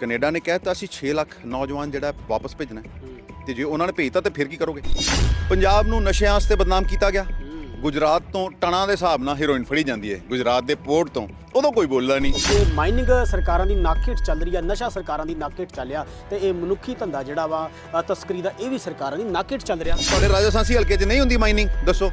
Canada ਨੇ ਕਹਿਤਾ ਅਸੀਂ 6 ਲੱਖ ਨੌਜਵਾਨ ਜਿਹੜਾ ਵਾਪਸ ਭੇਜਣਾ। ਤੇ ਜੇ ਉਹਨਾਂ ਨੇ ਭੇਜਤਾ ਤੇ ਫਿਰ ਕੀ ਕਰੋਗੇ? ਪੰਜਾਬ ਨੂੰ ਨਸ਼ਿਆਂ ਵਾਸਤੇ ਬਦਨਾਮ ਕੀਤਾ ਗਿਆ। ਗੁਜਰਾਤ ਤੋਂ ਟਣਾ ਦੇ ਹਿਸਾਬ ਨਾਲ ਹੈਰੋਇਨ ਫੜੀ ਜਾਂਦੀ ਹੈ। ਗੁਜਰਾਤ ਦੇ ਪੋਰਟ ਤੋਂ। ਉਦੋਂ ਕੋਈ ਬੋਲਦਾ ਨਹੀਂ। ਇਹ ਮਾਈਨਿੰਗ ਸਰਕਾਰਾਂ ਦੀ ਨਾਕੇਟ ਚੱਲ ਰਹੀ ਆ ਨਸ਼ਾ ਸਰਕਾਰਾਂ ਦੀ ਨਾਕੇਟ ਚੱਲਿਆ ਤੇ ਇਹ ਮਨੁੱਖੀ ਧੰਦਾ ਜਿਹੜਾ ਵਾ ਤਸਕਰੀ ਦਾ ਇਹ ਵੀ ਸਰਕਾਰਾਂ ਦੀ ਨਾਕੇਟ ਚੱਲ ਰਿਹਾ। ਤੁਹਾਡੇ ਰਾਜਸਥਾਨੀ ਹਲਕੇ 'ਚ ਨਹੀਂ ਹੁੰਦੀ ਮਾਈਨਿੰਗ ਦੱਸੋ।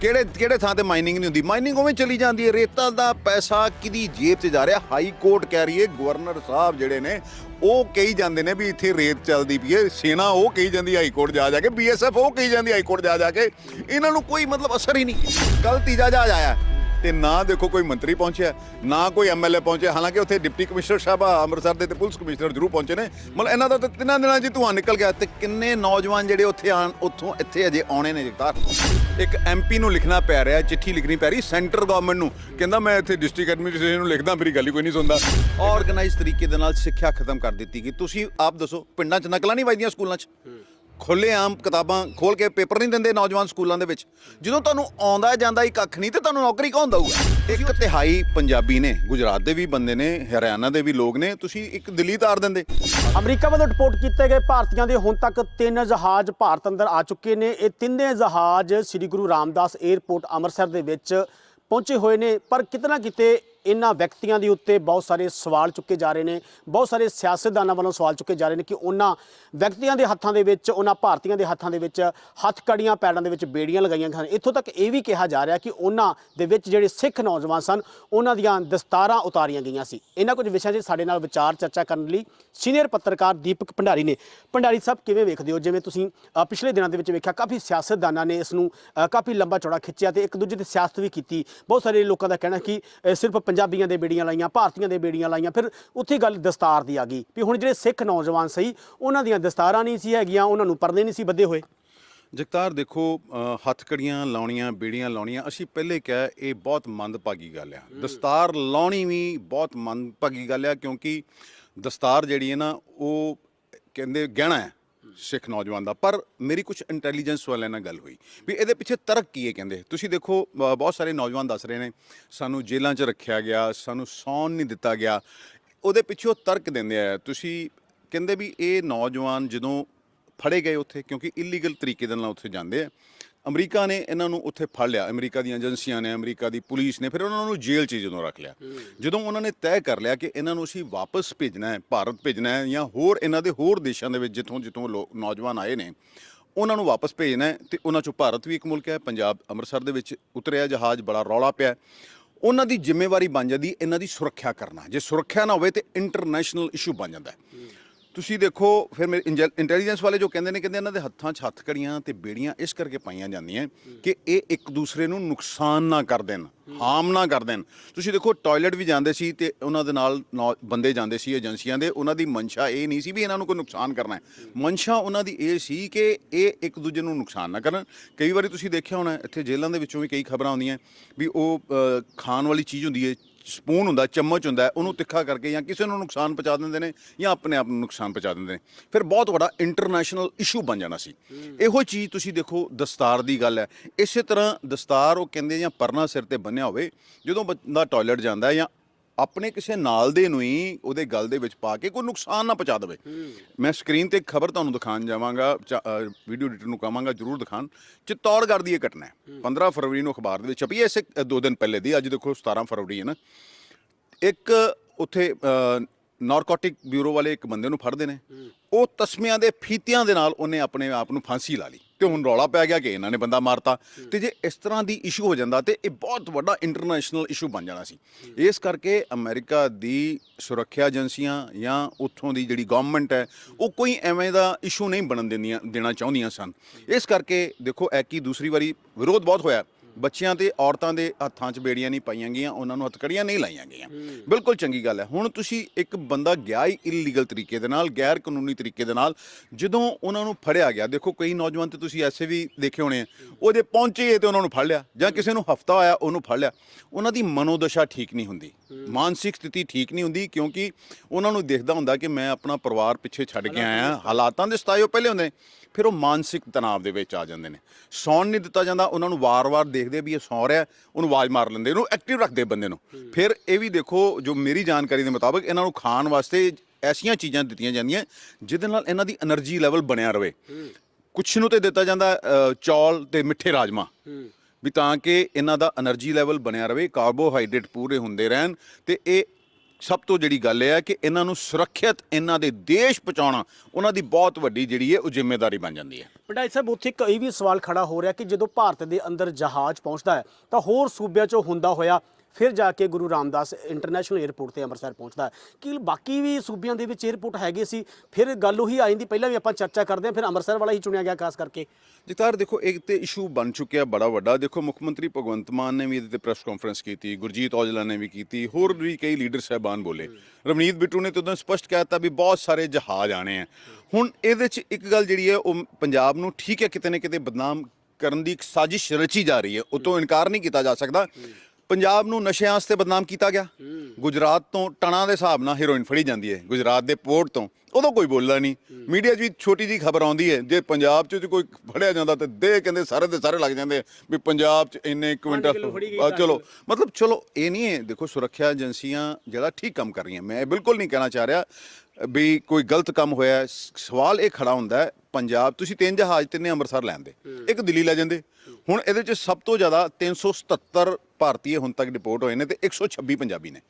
ਕਿਹੜੇ ਕਿਹੜੇ ਥਾਂ ਤੇ ਮਾਈਨਿੰਗ ਨਹੀਂ ਹੁੰਦੀ? ਮਾਈਨਿੰਗ ਉਵੇਂ ਚਲੀ ਜਾਂਦੀ ਹੈ। ਰੇਤਾਂ ਦਾ ਪੈਸਾ ਕਿਹਦੀ ਜੇਬ 'ਚ ਜਾ ਰਿਹਾ? ਹਾਈ ਕੋਰਟ ਕਹਿ ਰਹੀ ਹੈ ਗਵਰਨਰ ਸਾਹਿਬ ਜਿਹੜੇ ਨੇ, ਉਹ ਕਹੀ ਜਾਂਦੇ ਨੇ ਵੀ ਇੱਥੇ ਰੇਤ ਚੱਲਦੀ ਪਈ ਹੈ। ਸੈਨਾ ਉਹ ਕਹੀ ਜਾਂਦੀ ਹਾਈ ਕੋਰਟ ਜਾ ਜਾ ਕੇ ਬੀਐਸਐਫ ਉਹ ਕਹੀ ਜਾਂਦੀ ਹਾਈ ਕੋਰਟ ਜਾ ਜਾ ਕੇ। ਇਹਨਾਂ ਨੂੰ ਕੋਈ ਮਤਲਬ ਅਸਰ ਹੀ ਨਹੀਂ। ਕੱਲ ਤੀਜਾ ਜਹਾਜ਼ ਆਇਆ। ਤੇ ਨਾ ਦੇਖੋ ਕੋਈ ਮੰਤਰੀ ਪਹੁੰਚਿਆ, ਨਾ ਕੋਈ ਐਮਐਲਏ ਪਹੁੰਚਿਆ। ਹਾਲਾਂਕਿ ਉੱਥੇ ਡਿਪਟੀ ਕਮਿਸ਼ਨਰ ਸਾਹਿਬ ਆ, ਅੰਮ੍ਰਿਤਸਰ ਦੇ ਤੇ ਪੁਲਿਸ ਕਮਿਸ਼ਨਰ ਜ਼ਰੂਰ ਪਹੁੰਚੇ ਨੇ। ਮਤਲਬ ਇਹਨਾਂ ਦਾ ਤਾਂ ਤਿੰਨਾਂ ਦਿਨਾਂ 'ਚ ਹੀ ਧੂੰਆਂ ਨਿਕਲ ਗਿਆ ਤੇ ਕਿੰਨੇ ਨੌਜਵਾਨ ਜਿਹੜੇ ਉੱਥੇ ਆਣ ਉੱਥੋਂ ਇੱਥੇ ਅਜੇ ਆਉਣੇ ਨੇ ਜਗਤਾਰ। ਇੱਕ ਐਮਪੀ ਨੂੰ ਲਿਖਣਾ ਪੈ ਰਿਹਾ, ਚਿੱਠੀ ਲਿਖਣੀ ਪੈ ਰਹੀ ਸੈਂਟਰ ਗਵਰਨਮੈਂਟ ਨੂੰ। ਕਹਿੰਦਾ, ਮੈਂ ਇੱਥੇ ਡਿਸਟ੍ਰਿਕਟ ਐਡਮਿਨਿਸਟ੍ਰੇਸ਼ਨ ਨੂੰ ਲਿਖਦਾ, ਮੇਰੀ ਗੱਲ ਹੀ ਕੋਈ ਨਹੀਂ ਸੁਣਦਾ। ਆਰਗੇਨਾਈਜ਼ ਤਰੀਕੇ ਦੇ ਨਾਲ ਸਿੱਖਿਆ ਖਤਮ ਕਰ ਦਿੱਤੀ ਗਈ। ਤੁਸੀਂ ਆਪ ਦੱਸੋ, ਪਿੰਡਾਂ 'ਚ ਨਕਲਾਂ ਨਹੀਂ ਵੱਜਦੀਆਂ, ਸਕੂਲਾਂ 'ਚ? ਖੁੱਲੇ ਆਮ ਕਿਤਾਬਾਂ ਖੋਲ ਕੇ ਪੇਪਰ ਨਹੀਂ ਦਿੰਦੇ ਨੌਜਵਾਨ ਸਕੂਲਾਂ ਦੇ ਵਿੱਚ। ਜਦੋਂ ਤੁਹਾਨੂੰ ਆਉਂਦਾ ਜਾਂਦਾ ਹੀ ਕੱਖ ਨਹੀਂ, ਤੇ ਤੁਹਾਨੂੰ ਨੌਕਰੀ ਕੌਣ ਦਊਗਾ ਇੱਕ ਤਿਹਾਈ ਪੰਜਾਬੀ ਨੇ, ਗੁਜਰਾਤ ਦੇ ਵੀ ਬੰਦੇ ਨੇ, ਹਰਿਆਣਾ ਦੇ ਵੀ ਲੋਕ ਨੇ, ਤੁਸੀਂ ਇੱਕ ਦਿੱਲੀ ਤਾਰ ਦਿੰਦੇ। ਅਮਰੀਕਾ ਵੱਲੋਂ ਰਿਪੋਰਟ ਕੀਤੇ ਗਏ ਭਾਰਤੀਆਂ ਦੇ ਹੁਣ ਤੱਕ ਤਿੰਨ ਜਹਾਜ਼ ਭਾਰਤ ਅੰਦਰ ਆ ਚੁੱਕੇ ਨੇ। ਇਹ ਤਿੰਨੇ ਜਹਾਜ਼ ਸ੍ਰੀ ਗੁਰੂ ਰਾਮਦਾਸ 에ਅਰਪੋਰਟ ਅੰਮ੍ਰਿਤਸਰ ਦੇ ਵਿੱਚ ਪਹੁੰਚੇ ਹੋਏ ਨੇ, ਪਰ ਕਿਤਨਾ ਕਿਤੇ ਇਹਨਾਂ ਵਿਅਕਤੀਆਂ ਦੇ ਉੱਤੇ ਬਹੁਤ ਸਾਰੇ ਸਵਾਲ ਚੁੱਕੇ ਜਾ ਰਹੇ ਨੇ ਬਹੁਤ ਸਾਰੇ ਸਿਆਸਤਦਾਨਾਂ ਵੱਲੋਂ ਸਵਾਲ ਚੁੱਕੇ ਜਾ ਰਹੇ ਨੇ ਕਿ ਉਹਨਾਂ ਵਿਅਕਤੀਆਂ ਦੇ ਹੱਥਾਂ ਦੇ ਵਿੱਚ ਉਹਨਾਂ ਭਾਰਤੀਆਂ ਦੇ ਹੱਥਾਂ ਦੇ ਵਿੱਚ ਹੱਥਕੜੀਆਂ ਪੈੜਾਂ ਦੇ ਵਿੱਚ ਬੇੜੀਆਂ ਲਗਾਈਆਂ ਹਨ ਇੱਥੋਂ ਤੱਕ ਇਹ ਵੀ ਕਿਹਾ ਜਾ ਰਿਹਾ ਕਿ ਉਹਨਾਂ ਦੇ ਵਿੱਚ ਜਿਹੜੇ ਸਿੱਖ ਨੌਜਵਾਨ ਸਨ ਉਹਨਾਂ ਦੀਆਂ ਦਸਤਾਰਾਂ ਉਤਾਰੀਆਂ ਗਈਆਂ ਸੀ। ਇਹਨਾਂ ਕੁਝ ਵਿਸ਼ਿਆਂ 'ਤੇ ਸਾਡੇ ਨਾਲ ਵਿਚਾਰ ਚਰਚਾ ਕਰਨ ਲਈ ਸੀਨੀਅਰ ਪੱਤਰਕਾਰ ਦੀਪਕ ਭੰਡਾਰੀ ਨੇ। ਭੰਡਾਰੀ ਸਾਹਿਬ ਕਿਵੇਂ ਵੇਖਦੇ ਹੋ? ਜਿਵੇਂ ਤੁਸੀਂ ਪਿਛਲੇ ਦਿਨਾਂ ਦੇ ਵਿੱਚ ਵੇਖਿਆ ਕਾਫੀ ਸਿਆਸਤਦਾਨਾਂ ਨੇ ਇਸ ਨੂੰ ਕਾਫੀ ਲੰਬਾ ਚੌੜਾ ਖਿੱਚਿਆ ਤੇ ਇੱਕ ਦੂਜੇ ਦੀ ਸਿਆਸਤ ਵੀ ਕੀਤੀ। ਬਹੁਤ ਸਾਰੇ ਲੋਕਾਂ ਦਾ ਕਹਿਣਾ ਕਿ ਅ, ਸਿਰਫ ਪੰਜਾਬੀਆਂ ਦੇ ਬੇੜੀਆਂ ਲਾਈਆਂ ਭਾਰਤੀਆਂ ਦੇ ਬੇੜੀਆਂ ਲਾਈਆਂ ਫਿਰ ਉੱਥੇ ਗੱਲ ਦਸਤਾਰ ਦੀ ਆ ਗਈ ਵੀ ਹੁਣ ਜਿਹੜੇ ਸਿੱਖ ਨੌਜਵਾਨ ਸਹੀ ਉਹਨਾਂ ਦੀਆਂ ਦਸਤਾਰਾਂ ਨਹੀਂ ਸੀ ਹੈਗੀਆਂ ਉਹਨਾਂ ਨੂੰ ਪਰਦੇ ਨਹੀਂ ਸੀ ਬੱਧੇ ਹੋਏ। ਜਗਤਾਰ ਦੇਖੋ ਹੱਥਕੜੀਆਂ ਲਾਉਣੀਆਂ ਬੀੜੀਆਂ ਲਾਉਣੀਆਂ ਅਸੀਂ ਪਹਿਲੇ ਕਿਹਾ ਇਹ ਬਹੁਤ ਮੰਦਭਾਗੀ ਗੱਲ ਆ। ਦਸਤਾਰ ਲਾਉਣੀ ਵੀ ਬਹੁਤ ਮੰਦਭਾਗੀ ਗੱਲ ਆ ਕਿਉਂਕਿ ਦਸਤਾਰ ਜਿਹੜੀ ਹੈ ਨਾ ਉਹ ਕਹਿੰਦੇ ਗਹਿਣਾ ਹੈ। ਸਿੱਖ ਨੌਜਵਾਨ ਦਾ ਪਰ ਮੇਰੀ ਕੁਝ ਇੰਟੈਲੀਜੈਂਸ ਵਾਲਿਆਂ ਨਾਲ ਗੱਲ ਹੋਈ ਵੀ ਇਹਦੇ ਪਿੱਛੇ ਤਰਕ ਕੀ ਹੈ ਕਹਿੰਦੇ ਤੁਸੀਂ ਦੇਖੋ ਅ, ਬਹੁਤ ਸਾਰੇ ਨੌਜਵਾਨ ਦੱਸ ਰਹੇ ਨੇ ਸਾਨੂੰ ਜੇਲ੍ਹਾਂ 'ਚ ਰੱਖਿਆ ਗਿਆ ਸਾਨੂੰ ਸੌਣ ਨਹੀਂ ਦਿੱਤਾ ਗਿਆ ਉਹਦੇ ਪਿੱਛੇ ਉਹ ਤਰਕ ਦਿੰਦੇ ਆ ਤੁਸੀਂ ਕਹਿੰਦੇ ਵੀ ਇਹ ਨੌਜਵਾਨ ਜਦੋਂ ਫੜੇ ਗਏ ਉੱਥੇ ਕਿਉਂਕਿ ਇਲੀਗਲ ਤਰੀਕੇ ਦੇ ਨਾਲ ਉੱਥੇ ਜਾਂਦੇ ਆ ਅਮਰੀਕਾ ਨੇ ਇਹਨਾਂ ਨੂੰ ਉੱਥੇ ਫੜ ਲਿਆ। ਅਮਰੀਕਾ ਦੀਆਂ ਏਜੰਸੀਆਂ ਨੇ ਅਮਰੀਕਾ ਦੀ ਪੁਲਿਸ ਨੇ ਫਿਰ ਉਹਨਾਂ ਨੂੰ ਜੇਲ੍ਹ 'ਚ ਜਦੋਂ ਰੱਖ ਲਿਆ। ਜਦੋਂ ਉਹਨਾਂ ਨੇ ਤੈਅ ਕਰ ਲਿਆ ਕਿ ਇਹਨਾਂ ਨੂੰ ਅਸੀਂ ਵਾਪਸ ਭੇਜਣਾ ਹੈ ਭਾਰਤ ਭੇਜਣਾ ਹੈ ਜਾਂ ਹੋਰ ਇਹਨਾਂ ਦੇ ਹੋਰ ਦੇਸ਼ਾਂ ਦੇ ਵਿੱਚ ਜਿੱਥੋਂ ਜਿੱਥੋਂ ਲੋਕ ਨੌਜਵਾਨ ਆਏ ਨੇ ਉਹਨਾਂ ਨੂੰ ਵਾਪਸ ਭੇਜਣਾ ਹੈ ਤੇ ਉਹਨਾਂ 'ਚੋਂ ਭਾਰਤ ਵੀ ਇੱਕ ਮੁਲਕ ਹੈ ਪੰਜਾਬ ਅੰਮ੍ਰਿਤਸਰ ਦੇ ਵਿੱਚ ਉਤਰਿਆ ਜਹਾਜ਼ ਬੜਾ ਰੌਲਾ ਪਿਆ ਉਹਨਾਂ ਦੀ ਜ਼ਿੰਮੇਵਾਰੀ ਬਣ ਜਾਂਦੀ ਇਹਨਾਂ ਦੀ ਸੁਰੱਖਿਆ ਕਰਨਾ। ਜੇ ਸੁਰੱਖਿਆ ਨਾ ਹੋਵੇ ਤੇ ਇੰਟਰਨੈਸ਼ਨਲ ਇਸ਼ੂ ਬਣ ਜਾਂਦਾ ਹੈ। ਤੁਸੀਂ ਦੇਖੋ, ਫਿਰ ਮੇਰੇ ਇੰਟੈਲੀਜੈਂਸ ਵਾਲੇ ਜੋ ਕਹਿੰਦੇ ਨੇ, ਕਹਿੰਦੇ ਇਹਨਾਂ ਦੇ ਹੱਥਾਂ 'ਚ ਹੱਥਕੜੀਆਂ ਤੇ ਬੇੜੀਆਂ ਇਸ ਕਰਕੇ ਪਾਈਆਂ ਜਾਂਦੀਆਂ ਕਿ ਇਹ ਇੱਕ ਦੂਸਰੇ ਨੂੰ ਨੁਕਸਾਨ ਨਾ ਕਰ ਦੇਣ, ਹਾਰਮ ਨਾ ਕਰ ਦੇਣ। ਤੁਸੀਂ ਦੇਖੋ, ਟਾਇਲਟ ਵੀ ਜਾਂਦੇ ਸੀ ਤੇ ਉਹਨਾਂ ਦੇ ਨਾਲ ਨੌ- ਬੰਦੇ ਜਾਂਦੇ ਸੀ ਏਜੰਸੀਆਂ ਦੇ, ਉਹਨਾਂ ਦੀ ਮਨਸ਼ਾ ਇਹ ਨਹੀਂ ਸੀ ਵੀ ਇਹਨਾਂ ਨੂੰ ਕੋਈ ਨੁਕਸਾਨ ਕਰਨਾ ਹੈ। ਮਨਸ਼ਾ ਉਹਨਾਂ ਦੀ ਇਹ ਸੀ ਕਿ ਇਹ ਇੱਕ ਦੂਜੇ ਨੂੰ ਨੁਕਸਾਨ ਨਾ ਕਰਨ। ਕਈ ਵਾਰੀ ਤੁਸੀਂ ਦੇਖਿਆ ਹੋਣਾ, ਇੱਥੇ ਜੇਲ੍ਹਾਂ ਦੇ ਵਿੱਚੋਂ ਵੀ ਕਈ ਖਬਰਾਂ ਆਉਂਦੀਆਂ ਵੀ ਉਹ ਖਾਣ ਵਾਲੀ ਚੀਜ਼ ਹੁੰਦੀ ਹੈ ਸਪੂਨ ਹੁੰਦਾ ਚਮਚ ਹੁੰਦਾ ਉਹਨੂੰ ਤਿੱਖਾ ਕਰਕੇ ਜਾਂ ਕਿਸੇ ਨੂੰ ਨੁਕਸਾਨ ਪਹੁੰਚਾ ਦਿੰਦੇ ਨੇ ਜਾਂ ਆਪਣੇ ਆਪ ਨੂੰ ਨੁਕਸਾਨ ਪਹੁੰਚਾ ਦਿੰਦੇ ਨੇ। ਫਿਰ ਬਹੁਤ ਵੱਡਾ ਇੰਟਰਨੈਸ਼ਨਲ ਇਸ਼ੂ ਬਣ ਜਾਣਾ ਸੀ। ਇਹੋ ਚੀਜ਼ ਤੁਸੀਂ ਦੇਖੋ ਦਸਤਾਰ ਦੀ ਗੱਲ ਹੈ। ਇਸੇ ਤਰ੍ਹਾਂ ਦਸਤਾਰ ਉਹ ਕਹਿੰਦੇ ਜਾਂ ਪਰਨਾ ਸਿਰ ਤੇ ਬੰਨਿਆ ਹੋਵੇ ਜਦੋਂ ਬੰਦਾ ਟਾਇਲਟ ਜਾਂਦਾ ਜਾਂ ਆਪਣੇ ਕਿਸੇ ਨਾਲ ਦੇ ਨੂੰ ਹੀ ਉਹਦੇ ਗਲ ਦੇ ਵਿੱਚ ਪਾ ਕੇ ਕੋਈ ਨੁਕਸਾਨ ਨਾ ਪਹੁੰਚਾ ਦੇਵੇ। ਮੈਂ ਸਕਰੀਨ ਤੇ ਖਬਰ ਤੁਹਾਨੂੰ ਦਿਖਾਉਣ ਜਾਵਾਂਗਾ ਵੀਡੀਓ ਐਡੀਟਰ ਨੂੰ ਕਹਾਂਗਾ ਜਰੂਰ ਦਿਖਾਣ ਚਿੱਤੌੜਗੜ੍ਹ ਦੀ ਇਹ ਘਟਨਾ ਹੈ। 15 ਫਰਵਰੀ ਨੂੰ ਅਖਬਾਰ ਦੇ ਵਿੱਚ ਛਪੀ ਹੈ। ਇਸੇ ਦੋ ਦਿਨ ਪਹਿਲੇ ਦੀ ਅੱਜ ਦੇਖੋ 17 ਫਰਵਰੀ ਹੈ ਨਾ। ਇੱਕ ਉੱਥੇ ਨਾਰਕੋਟਿਕ ਬਿਊਰੋ ਵਾਲੇ ਇੱਕ ਬੰਦੇ ਨੂੰ ਫੜਦੇ ਨੇ। ਉਹ ਤਸਮਿਆਂ ਦੇ ਫੀਤਿਆਂ ਦੇ ਨਾਲ ਉਹਨੇ ਆਪਣੇ ਆਪ ਨੂੰ ਫਾਂਸੀ ਲਾ ਲਈ। ਤੇ ਹੁਣ ਰੌਲਾ ਪੈ ਗਿਆ ਕਿ ਇਹਨਾਂ ਨੇ ਬੰਦਾ ਮਾਰਤਾ। ਤੇ ਜੇ ਇਸ ਤਰ੍ਹਾਂ ਦੀ ਇਸ਼ੂ ਹੋ ਜਾਂਦਾ ਤੇ ਇਹ ਬਹੁਤ ਵੱਡਾ ਇੰਟਰਨੈਸ਼ਨਲ ਇਸ਼ੂ ਬਣ ਜਾਣਾ ਸੀ। ਇਸ ਕਰਕੇ ਅਮਰੀਕਾ ਦੀ ਸੁਰੱਖਿਆ ਏਜੰਸੀਆਂ ਜਾਂ ਉੱਥੋਂ ਦੀ ਜਿਹੜੀ ਗਵਰਨਮੈਂਟ ਹੈ, ਉਹ ਕੋਈ ਐਵੇਂ ਦਾ ਇਸ਼ੂ ਨਹੀਂ ਬਣਨ ਦਿੰਦੀਆਂ, ਦੇਣਾ ਚਾਹੁੰਦੀਆਂ ਸਨ। ਇਸ ਕਰਕੇ ਦੇਖੋ ਐਕੀ ਦੂਸਰੀ ਵਾਰੀ ਵਿਰੋਧ ਬਹੁਤ ਹੋਇਆ। ਬੱਚਿਆਂ ਤੇ ਔਰਤਾਂ ਦੇ ਹੱਥਾਂ 'ਚ ਬੇੜੀਆਂ ਨਹੀਂ ਪਾਈਆਂ ਗਈਆਂ ਉਹਨਾਂ ਨੂੰ ਹੱਥਕੜੀਆਂ ਨਹੀਂ ਲਾਈਆਂ ਗਈਆਂ। ਬਿਲਕੁਲ ਚੰਗੀ ਗੱਲ ਹੈ। ਹੁਣ ਤੁਸੀਂ ਇੱਕ ਬੰਦਾ ਗਿਆ ਹੀ ਇਲੀਗਲ ਤਰੀਕੇ ਦੇ ਨਾਲ ਗੈਰ ਕਾਨੂੰਨੀ ਤਰੀਕੇ ਦੇ ਨਾਲ ਜਦੋਂ ਉਹਨਾਂ ਨੂੰ ਫੜਿਆ ਗਿਆ ਦੇਖੋ ਕਈ ਨੌਜਵਾਨ ਤੇ ਤੁਸੀਂ ਐਸੇ ਵੀ ਦੇਖੇ ਹੋਣੇ ਆ ਉਹਦੇ ਪਹੁੰਚੇ ਤੇ ਉਹਨਾਂ ਨੂੰ ਫੜ ਲਿਆ ਜਾਂ ਕਿਸੇ ਨੂੰ ਹਫਤਾ ਹੋਇਆ ਉਹਨੂੰ ਫੜ ਲਿਆ ਉਹਨਾਂ ਦੀ ਮਨੋਦਸ਼ਾ ਠੀਕ ਨਹੀਂ ਹੁੰਦੀ। ਮਾਨਸਿਕ ਸਥਿਤੀ ਠੀਕ ਨਹੀਂ ਹੁੰਦੀ ਕਿਉਂਕਿ ਉਹਨਾਂ ਨੂੰ ਦੇਖਦਾ ਹੁੰਦਾ ਕਿ ਮੈਂ ਆਪਣਾ ਪਰਿਵਾਰ ਪਿੱਛੇ ਛੱਡ ਕੇ ਆਇਆ ਹਾਲਾਤਾਂ ਦੇ ਸਤਾਇਓ ਪਹਿਲੇ ਹੁੰਦੇ ਨੇ। ਫਿਰ ਉਹ ਮਾਨਸਿਕ ਤਣਾਅ ਦੇ ਵਿੱਚ ਆ ਜਾਂਦੇ ਨੇ। ਸੌਣ ਨਹੀਂ ਦਿੱਤਾ ਜਾਂਦਾ ਉਹਨਾਂ ਨੂੰ ਵਾਰ-ਵਾਰ ਦੇਖਦੇ ਵੀ ਇਹ ਸੌ ਰਿਹਾ ਉਹਨੂੰ ਆਵਾਜ਼ ਮਾਰ ਲੈਂਦੇ ਉਹਨੂੰ ਐਕਟਿਵ ਰੱਖਦੇ ਬੰਦੇ ਨੂੰ। ਫਿਰ ਇਹ ਵੀ ਦੇਖੋ ਜੋ ਮੇਰੀ ਜਾਣਕਾਰੀ ਦੇ ਮੁਤਾਬਕ ਇਹਨਾਂ ਨੂੰ ਖਾਣ ਵਾਸਤੇ ਐਸੀਆਂ ਚੀਜ਼ਾਂ ਦਿੱਤੀਆਂ ਜਾਂਦੀਆਂ ਜਿਹਦੇ ਨਾਲ ਇਹਨਾਂ ਦੀ એનર્ਜੀ ਲੈਵਲ ਬਣਿਆ ਰਹੇ ਕੁਛ ਨੂੰ ਤੇ ਦਿੱਤਾ ਜਾਂਦਾ ਚੌਲ ਤੇ ਮਿੱਠੇ ਰਾਜਮਾ। ਵੀ ਤਾਂ ਕਿ ਇਹਨਾਂ ਦਾ એનર્ਜੀ ਲੈਵਲ ਬਣਿਆ ਰਹੇ ਕਾਰਬੋਹਾਈਡਰੇਟ ਪੂਰੇ ਹੁੰਦੇ ਰਹਿਣ ਤੇ ਇਹ ਸਭ ਤੋਂ ਜਿਹੜੀ ਗੱਲ ਇਹ ਹੈ ਕਿ ਇਹਨਾਂ ਨੂੰ ਸੁਰੱਖਿਅਤ ਇਹਨਾਂ ਦੇ ਦੇਸ਼ ਪਹੁੰਚਾਉਣਾ, ਉਹਨਾਂ ਦੀ ਬਹੁਤ ਵੱਡੀ ਜਿਹੜੀ ਹੈ ਉਹ ਜ਼ਿੰਮੇਵਾਰੀ ਬਣ ਜਾਂਦੀ ਹੈ। ਪੰਡਾਈ ਸਾਹਿਬ, ਉੱਥੇ ਇੱਕ ਇਹ ਵੀ ਸਵਾਲ ਖੜਾ ਹੋ ਰਿਹਾ ਕਿ ਜਦੋਂ ਭਾਰਤ ਦੇ ਅੰਦਰ ਜਹਾਜ਼ ਪਹੁੰਚਦਾ ਹੈ, ਤਾਂ ਹੋਰ ਸੂਬਿਆਂ 'ਚੋਂ ਹੁੰਦਾ ਹੋਇਆ ਫਿਰ ਜਾ ਕੇ ਗੁਰੂ ਰਾਮਦਾਸ ਇੰਟਰਨੈਸ਼ਨਲ 에ਅਰਪੋਰਟ ਤੇ ਅੰਮ੍ਰਿਤਸਰ ਪਹੁੰਚਦਾ ਕਿ ਬਾਕੀ ਵੀ ਸੂਬਿਆਂ ਦੇ ਵਿੱਚ 에ਅਰਪੋਰਟ ਹੈਗੇ ਸੀ, ਫਿਰ ਗੱਲ ਉਹੀ ਆ ਜਾਂਦੀ, ਪਹਿਲਾਂ ਵੀ ਆਪਾਂ ਚਰਚਾ ਕਰਦੇ ਹਾਂ, ਫਿਰ ਅੰਮ੍ਰਿਤਸਰ ਵਾਲਾ ਹੀ ਚੁਣਿਆ ਗਿਆ ਖਾਸ ਕਰਕੇ। ਜਗਤਾਰ ਦੇਖੋ, ਇੱਕ ਤੇ ਇਸ਼ੂ ਬਣ ਚੁੱਕਿਆ ਬੜਾ ਵੱਡਾ। ਦੇਖੋ, ਮੁੱਖ ਮੰਤਰੀ ਭਗਵੰਤ ਮਾਨ ਨੇ ਵੀ ਇਹਦੇ ਤੇ ਪ੍ਰੈਸ ਕਾਨਫਰੰਸ ਕੀਤੀ, ਗੁਰਜੀਤ ਔਜਲਾ ਨੇ ਵੀ ਕੀਤੀ, ਹੋਰ ਵੀ ਕਈ ਲੀਡਰ ਸਾਹਿਬਾਨ ਬੋਲੇ। ਰਵਨੀਤ ਬਿੱਟੂ ਨੇ ਤਾਂ ਉਦੋਂ ਸਪਸ਼ਟ ਕਹਿਤਾ ਵੀ ਬਹੁਤ ਸਾਰੇ ਜਹਾਜ਼ ਆਣੇ ਆ। ਹੁਣ ਇਹਦੇ 'ਚ ਇੱਕ ਗੱਲ ਜਿਹੜੀ ਹੈ, ਉਹ ਪੰਜਾਬ ਨੂੰ ਠੀਕ ਹੈ, ਕਿਤੇ ਨਾ ਕਿਤੇ ਬਦਨਾਮ ਕਰਨ ਦੀ ਇੱਕ ਸਾਜ਼ਿਸ਼ ਰਚੀ ਜਾ ਰਹੀ ਹੈ। ਉਹ ਤੋਂ ਇਨਕਾਰ ਨਹੀਂ ਕੀਤਾ ਜਾ ਸਕਦਾ। ਪੰਜਾਬ ਨੂੰ ਨਸ਼ਿਆਂ ਵਾਸਤੇ ਬਦਨਾਮ ਕੀਤਾ ਗਿਆ। ਗੁਜਰਾਤ ਤੋਂ ਟਣਾ ਦੇ ਹਿਸਾਬ ਨਾਲ ਹੈਰੋਇਨ ਫੜੀ ਜਾਂਦੀ ਹੈ। ਗੁਜਰਾਤ ਦੇ ਪੋਰਟ ਤੋਂ। ਉਦੋਂ ਕੋਈ ਬੋਲਦਾ ਨਹੀਂ। ਮੀਡੀਆ 'ਚ ਵੀ ਛੋਟੀ ਜੀ ਖਬਰ ਆਉਂਦੀ ਹੈ। ਜੇ ਪੰਜਾਬ 'ਚ ਕੋਈ ਫੜਿਆ ਜਾਂਦਾ ਤੇ ਦੇ ਕਹਿੰਦੇ ਸਾਰੇ ਦੇ ਸਾਰੇ ਲੱਗ ਜਾਂਦੇ ਆ ਵੀ ਪੰਜਾਬ 'ਚ ਇੰਨੇ ਕੁਇੰਟਲ ਆ, ਚਲੋ ਮਤਲਬ ਚਲੋ ਇਹ ਨਹੀਂ ਹੈ। ਦੇਖੋ ਸੁਰੱਖਿਆ ਏਜੰਸੀਆਂ ਜਿਹੜਾ ਠੀਕ ਕੰਮ ਕਰ ਰਹੀਆਂ। ਮੈਂ ਇਹ ਬਿਲਕੁਲ ਨਹੀਂ ਕਹਿਣਾ ਚਾਹ ਰਿਹਾ ਵੀ ਕੋਈ ਗਲਤ ਕੰਮ ਹੋਇਆ ਸਵਾਲ ਇਹ ਖੜਾ ਹੁੰਦਾ ਹੈ ਪੰਜਾਬ ਤੁਸੀਂ ਤਿੰਨ ਜਹਾਜ਼ ਤਿੰਨੇ ਅੰਮ੍ਰਿਤਸਰ ਲੈਂਦੇ ਇੱਕ ਦਿੱਲੀ ਲੈ ਜਾਂਦੇ। ਹੁਣ ਇਹਦੇ 'ਚ ਸਭ ਤੋਂ ਜ਼ਿਆਦਾ 377 ਭਾਰਤੀ ਹੁਣ ਤੱਕ ਡਿਪੋਰਟ ਹੋਏ ਨੇ ਤੇ 126 ਪੰਜਾਬੀ ਨੇ।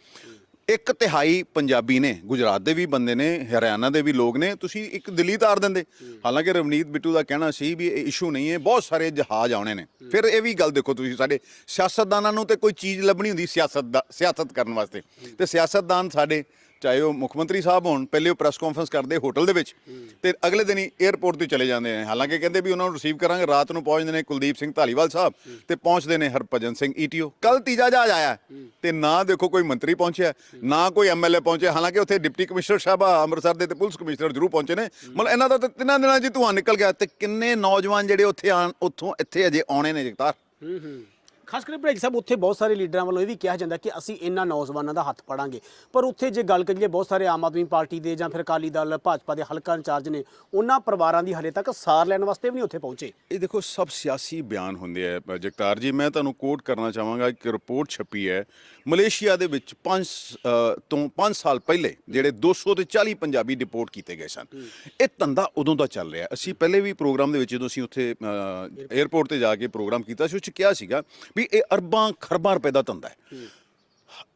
ਇੱਕ ਤਿਹਾਈ ਪੰਜਾਬੀ ਨੇ, ਗੁਜਰਾਤ ਦੇ ਵੀ ਬੰਦੇ ਨੇ, ਹਰਿਆਣਾ ਦੇ ਵੀ ਲੋਕ ਨੇ, ਤੁਸੀਂ ਇੱਕ ਦਿੱਲੀ ਤਾਰ ਦਿੰਦੇ। ਹਾਲਾਂਕਿ ਰਵਨੀਤ ਬਿੱਟੂ ਦਾ ਕਹਿਣਾ ਸੀ ਵੀ ਇਹ ਇਸ਼ੂ ਨਹੀਂ ਹੈ, ਬਹੁਤ ਸਾਰੇ ਜਹਾਜ਼ ਆਉਣੇ ਨੇ। ਫਿਰ ਇਹ ਵੀ ਗੱਲ ਦੇਖੋ ਤੁਸੀਂ, ਸਾਡੇ ਸਿਆਸਤਦਾਨਾਂ ਨੂੰ ਤੇ ਕੋਈ ਚੀਜ਼ ਲੱਭਣੀ ਹੁੰਦੀ ਸਿਆਸਤ ਦਾ ਸਿਆਸਤ ਕਰਨ ਵਾਸਤੇ। ਤੇ ਸਿਆਸਤਦਾਨ ਸਾਡੇ ਚਾਹੇ ਉਹ ਮੁੱਖ ਮੰਤਰੀ ਸਾਹਿਬ ਹੋਣ ਪਹਿਲੇ ਉਹ ਪ੍ਰੈਸ ਕਾਨਫਰੰਸ ਕਰਦੇ ਹੋਟਲ ਦੇ ਵਿੱਚ ਤੇ ਅਗਲੇ ਦਿਨ ਹੀ 에ਅਰਪੋਰਟ ਤੇ ਚਲੇ ਜਾਂਦੇ ਨੇ। ਹਾਲਾਂਕਿ ਕਹਿੰਦੇ ਵੀ ਉਹਨਾਂ ਨੂੰ ਰਿਸੀਵ ਕਰਾਂਗੇ ਰਾਤ ਨੂੰ ਪਹੁੰਚਦੇ ਨੇ ਕੁਲਦੀਪ ਸਿੰਘ ਧਾਲੀਵਾਲ ਸਾਹਿਬ ਤੇ ਪਹੁੰਚਦੇ ਨੇ ਹਰਭਜਨ ਸਿੰਘ ਈਟੀਓ ਕੱਲ ਤੀਜਾ ਜਹਾਜ਼ ਆਇਆ। ਤੇ ਨਾ ਦੇਖੋ ਕੋਈ ਮੰਤਰੀ ਪਹੁੰਚਿਆ ਨਾ ਕੋਈ ਐਮਐਲਏ ਪਹੁੰਚਿਆ। ਹਾਲਾਂਕਿ ਉੱਥੇ ਡਿਪਟੀ ਕਮਿਸ਼ਨਰ ਸਾਹਿਬ ਅੰਮ੍ਰਿਤਸਰ ਦੇ ਤੇ ਪੁਲਿਸ ਕਮਿਸ਼ਨਰ ਜ਼ਰੂਰ ਪਹੁੰਚੇ ਨੇ। ਮਤਲਬ ਇਹਨਾਂ ਦਾ ਤਾਂ ਤਿੰਨਾਂ ਦਿਨਾਂ 'ਚ ਧੂੰਆਂ ਨਿਕਲ ਗਿਆ ਤੇ ਕਿੰਨੇ ਨੌਜਵਾਨ ਜਿਹੜੇ ਉੱਥੇ ਆਣ ਉੱਥੋਂ ਇੱਥੇ ਅਜੇ ਆਉਣੇ ਨੇ ਜਗਤਾਰ। ਹੂੰ ਹੂੰ। ਖਾਸ ਕਰਕੇ ਭਾਈ ਸਾਹਿਬ ਉੱਥੇ ਬਹੁਤ ਸਾਰੇ ਲੀਡਰਾਂ ਵੱਲੋਂ ਇਹ ਵੀ ਕਿਹਾ ਜਾਂਦਾ ਕਿ ਅਸੀਂ ਇਹਨਾਂ ਨੌਜਵਾਨਾਂ ਦਾ ਹੱਥ ਫੜਾਂਗੇ ਪਰ ਉੱਥੇ ਜੇ ਗੱਲ ਕਰੀਏ ਬਹੁਤ ਸਾਰੇ ਆਮ ਆਦਮੀ ਪਾਰਟੀ ਦੇ ਜਾਂ ਫਿਰ ਅਕਾਲੀ ਦਲ ਭਾਜਪਾ ਦੇ ਹਲਕਾ ਇੰਚਾਰਜ ਨੇ ਉਹਨਾਂ ਪਰਿਵਾਰਾਂ ਦੀ ਹਲੇ ਤੱਕ ਸਾਰ ਲੈਣ ਵਾਸਤੇ ਵੀ ਨਹੀਂ ਉੱਥੇ ਪਹੁੰਚੇ। ਇਹ ਦੇਖੋ ਸਭ ਸਿਆਸੀ ਬਿਆਨ ਹੁੰਦੇ ਆ ਜਗਤਾਰ ਜੀ। ਮੈਂ ਤੁਹਾਨੂੰ ਕੋਟ ਕਰਨਾ ਚਾਹਾਂਗਾ ਇੱਕ ਰਿਪੋਰਟ ਛਪੀ ਹੈ। ਮਲੇਸ਼ੀਆ ਦੇ ਵਿੱਚ 5 ਤੋਂ 5 ਸਾਲ ਪਹਿਲੇ ਜਿਹੜੇ 200 ਤੇ 40 ਪੰਜਾਬੀ ਡਿਪੋਰਟ ਕੀਤੇ ਗਏ ਸਨ। ਇਹ ਧੰਦਾ ਉਦੋਂ ਦਾ ਚੱਲ ਰਿਹਾ। ਅਸੀਂ ਪਹਿਲੇ ਵੀ ਪ੍ਰੋਗਰਾਮ ਦੇ ਵਿੱਚ ਜਦੋਂ ਅਸੀਂ ਉੱਥੇ 에ਅਰਪੋਰਟ ਤੇ ਜਾ ਕੇ ਪ੍ਰੋਗਰਾਮ ਕੀਤਾ ਸੀ ਉਹ ਚ ਕਿਹਾ ਸੀਗਾ ਵੀ ਇਹ ਅਰਬਾਂ ਖਰਬਾਂ ਰੁਪਏ ਦਾ ਧੰਦਾ ਹੈ।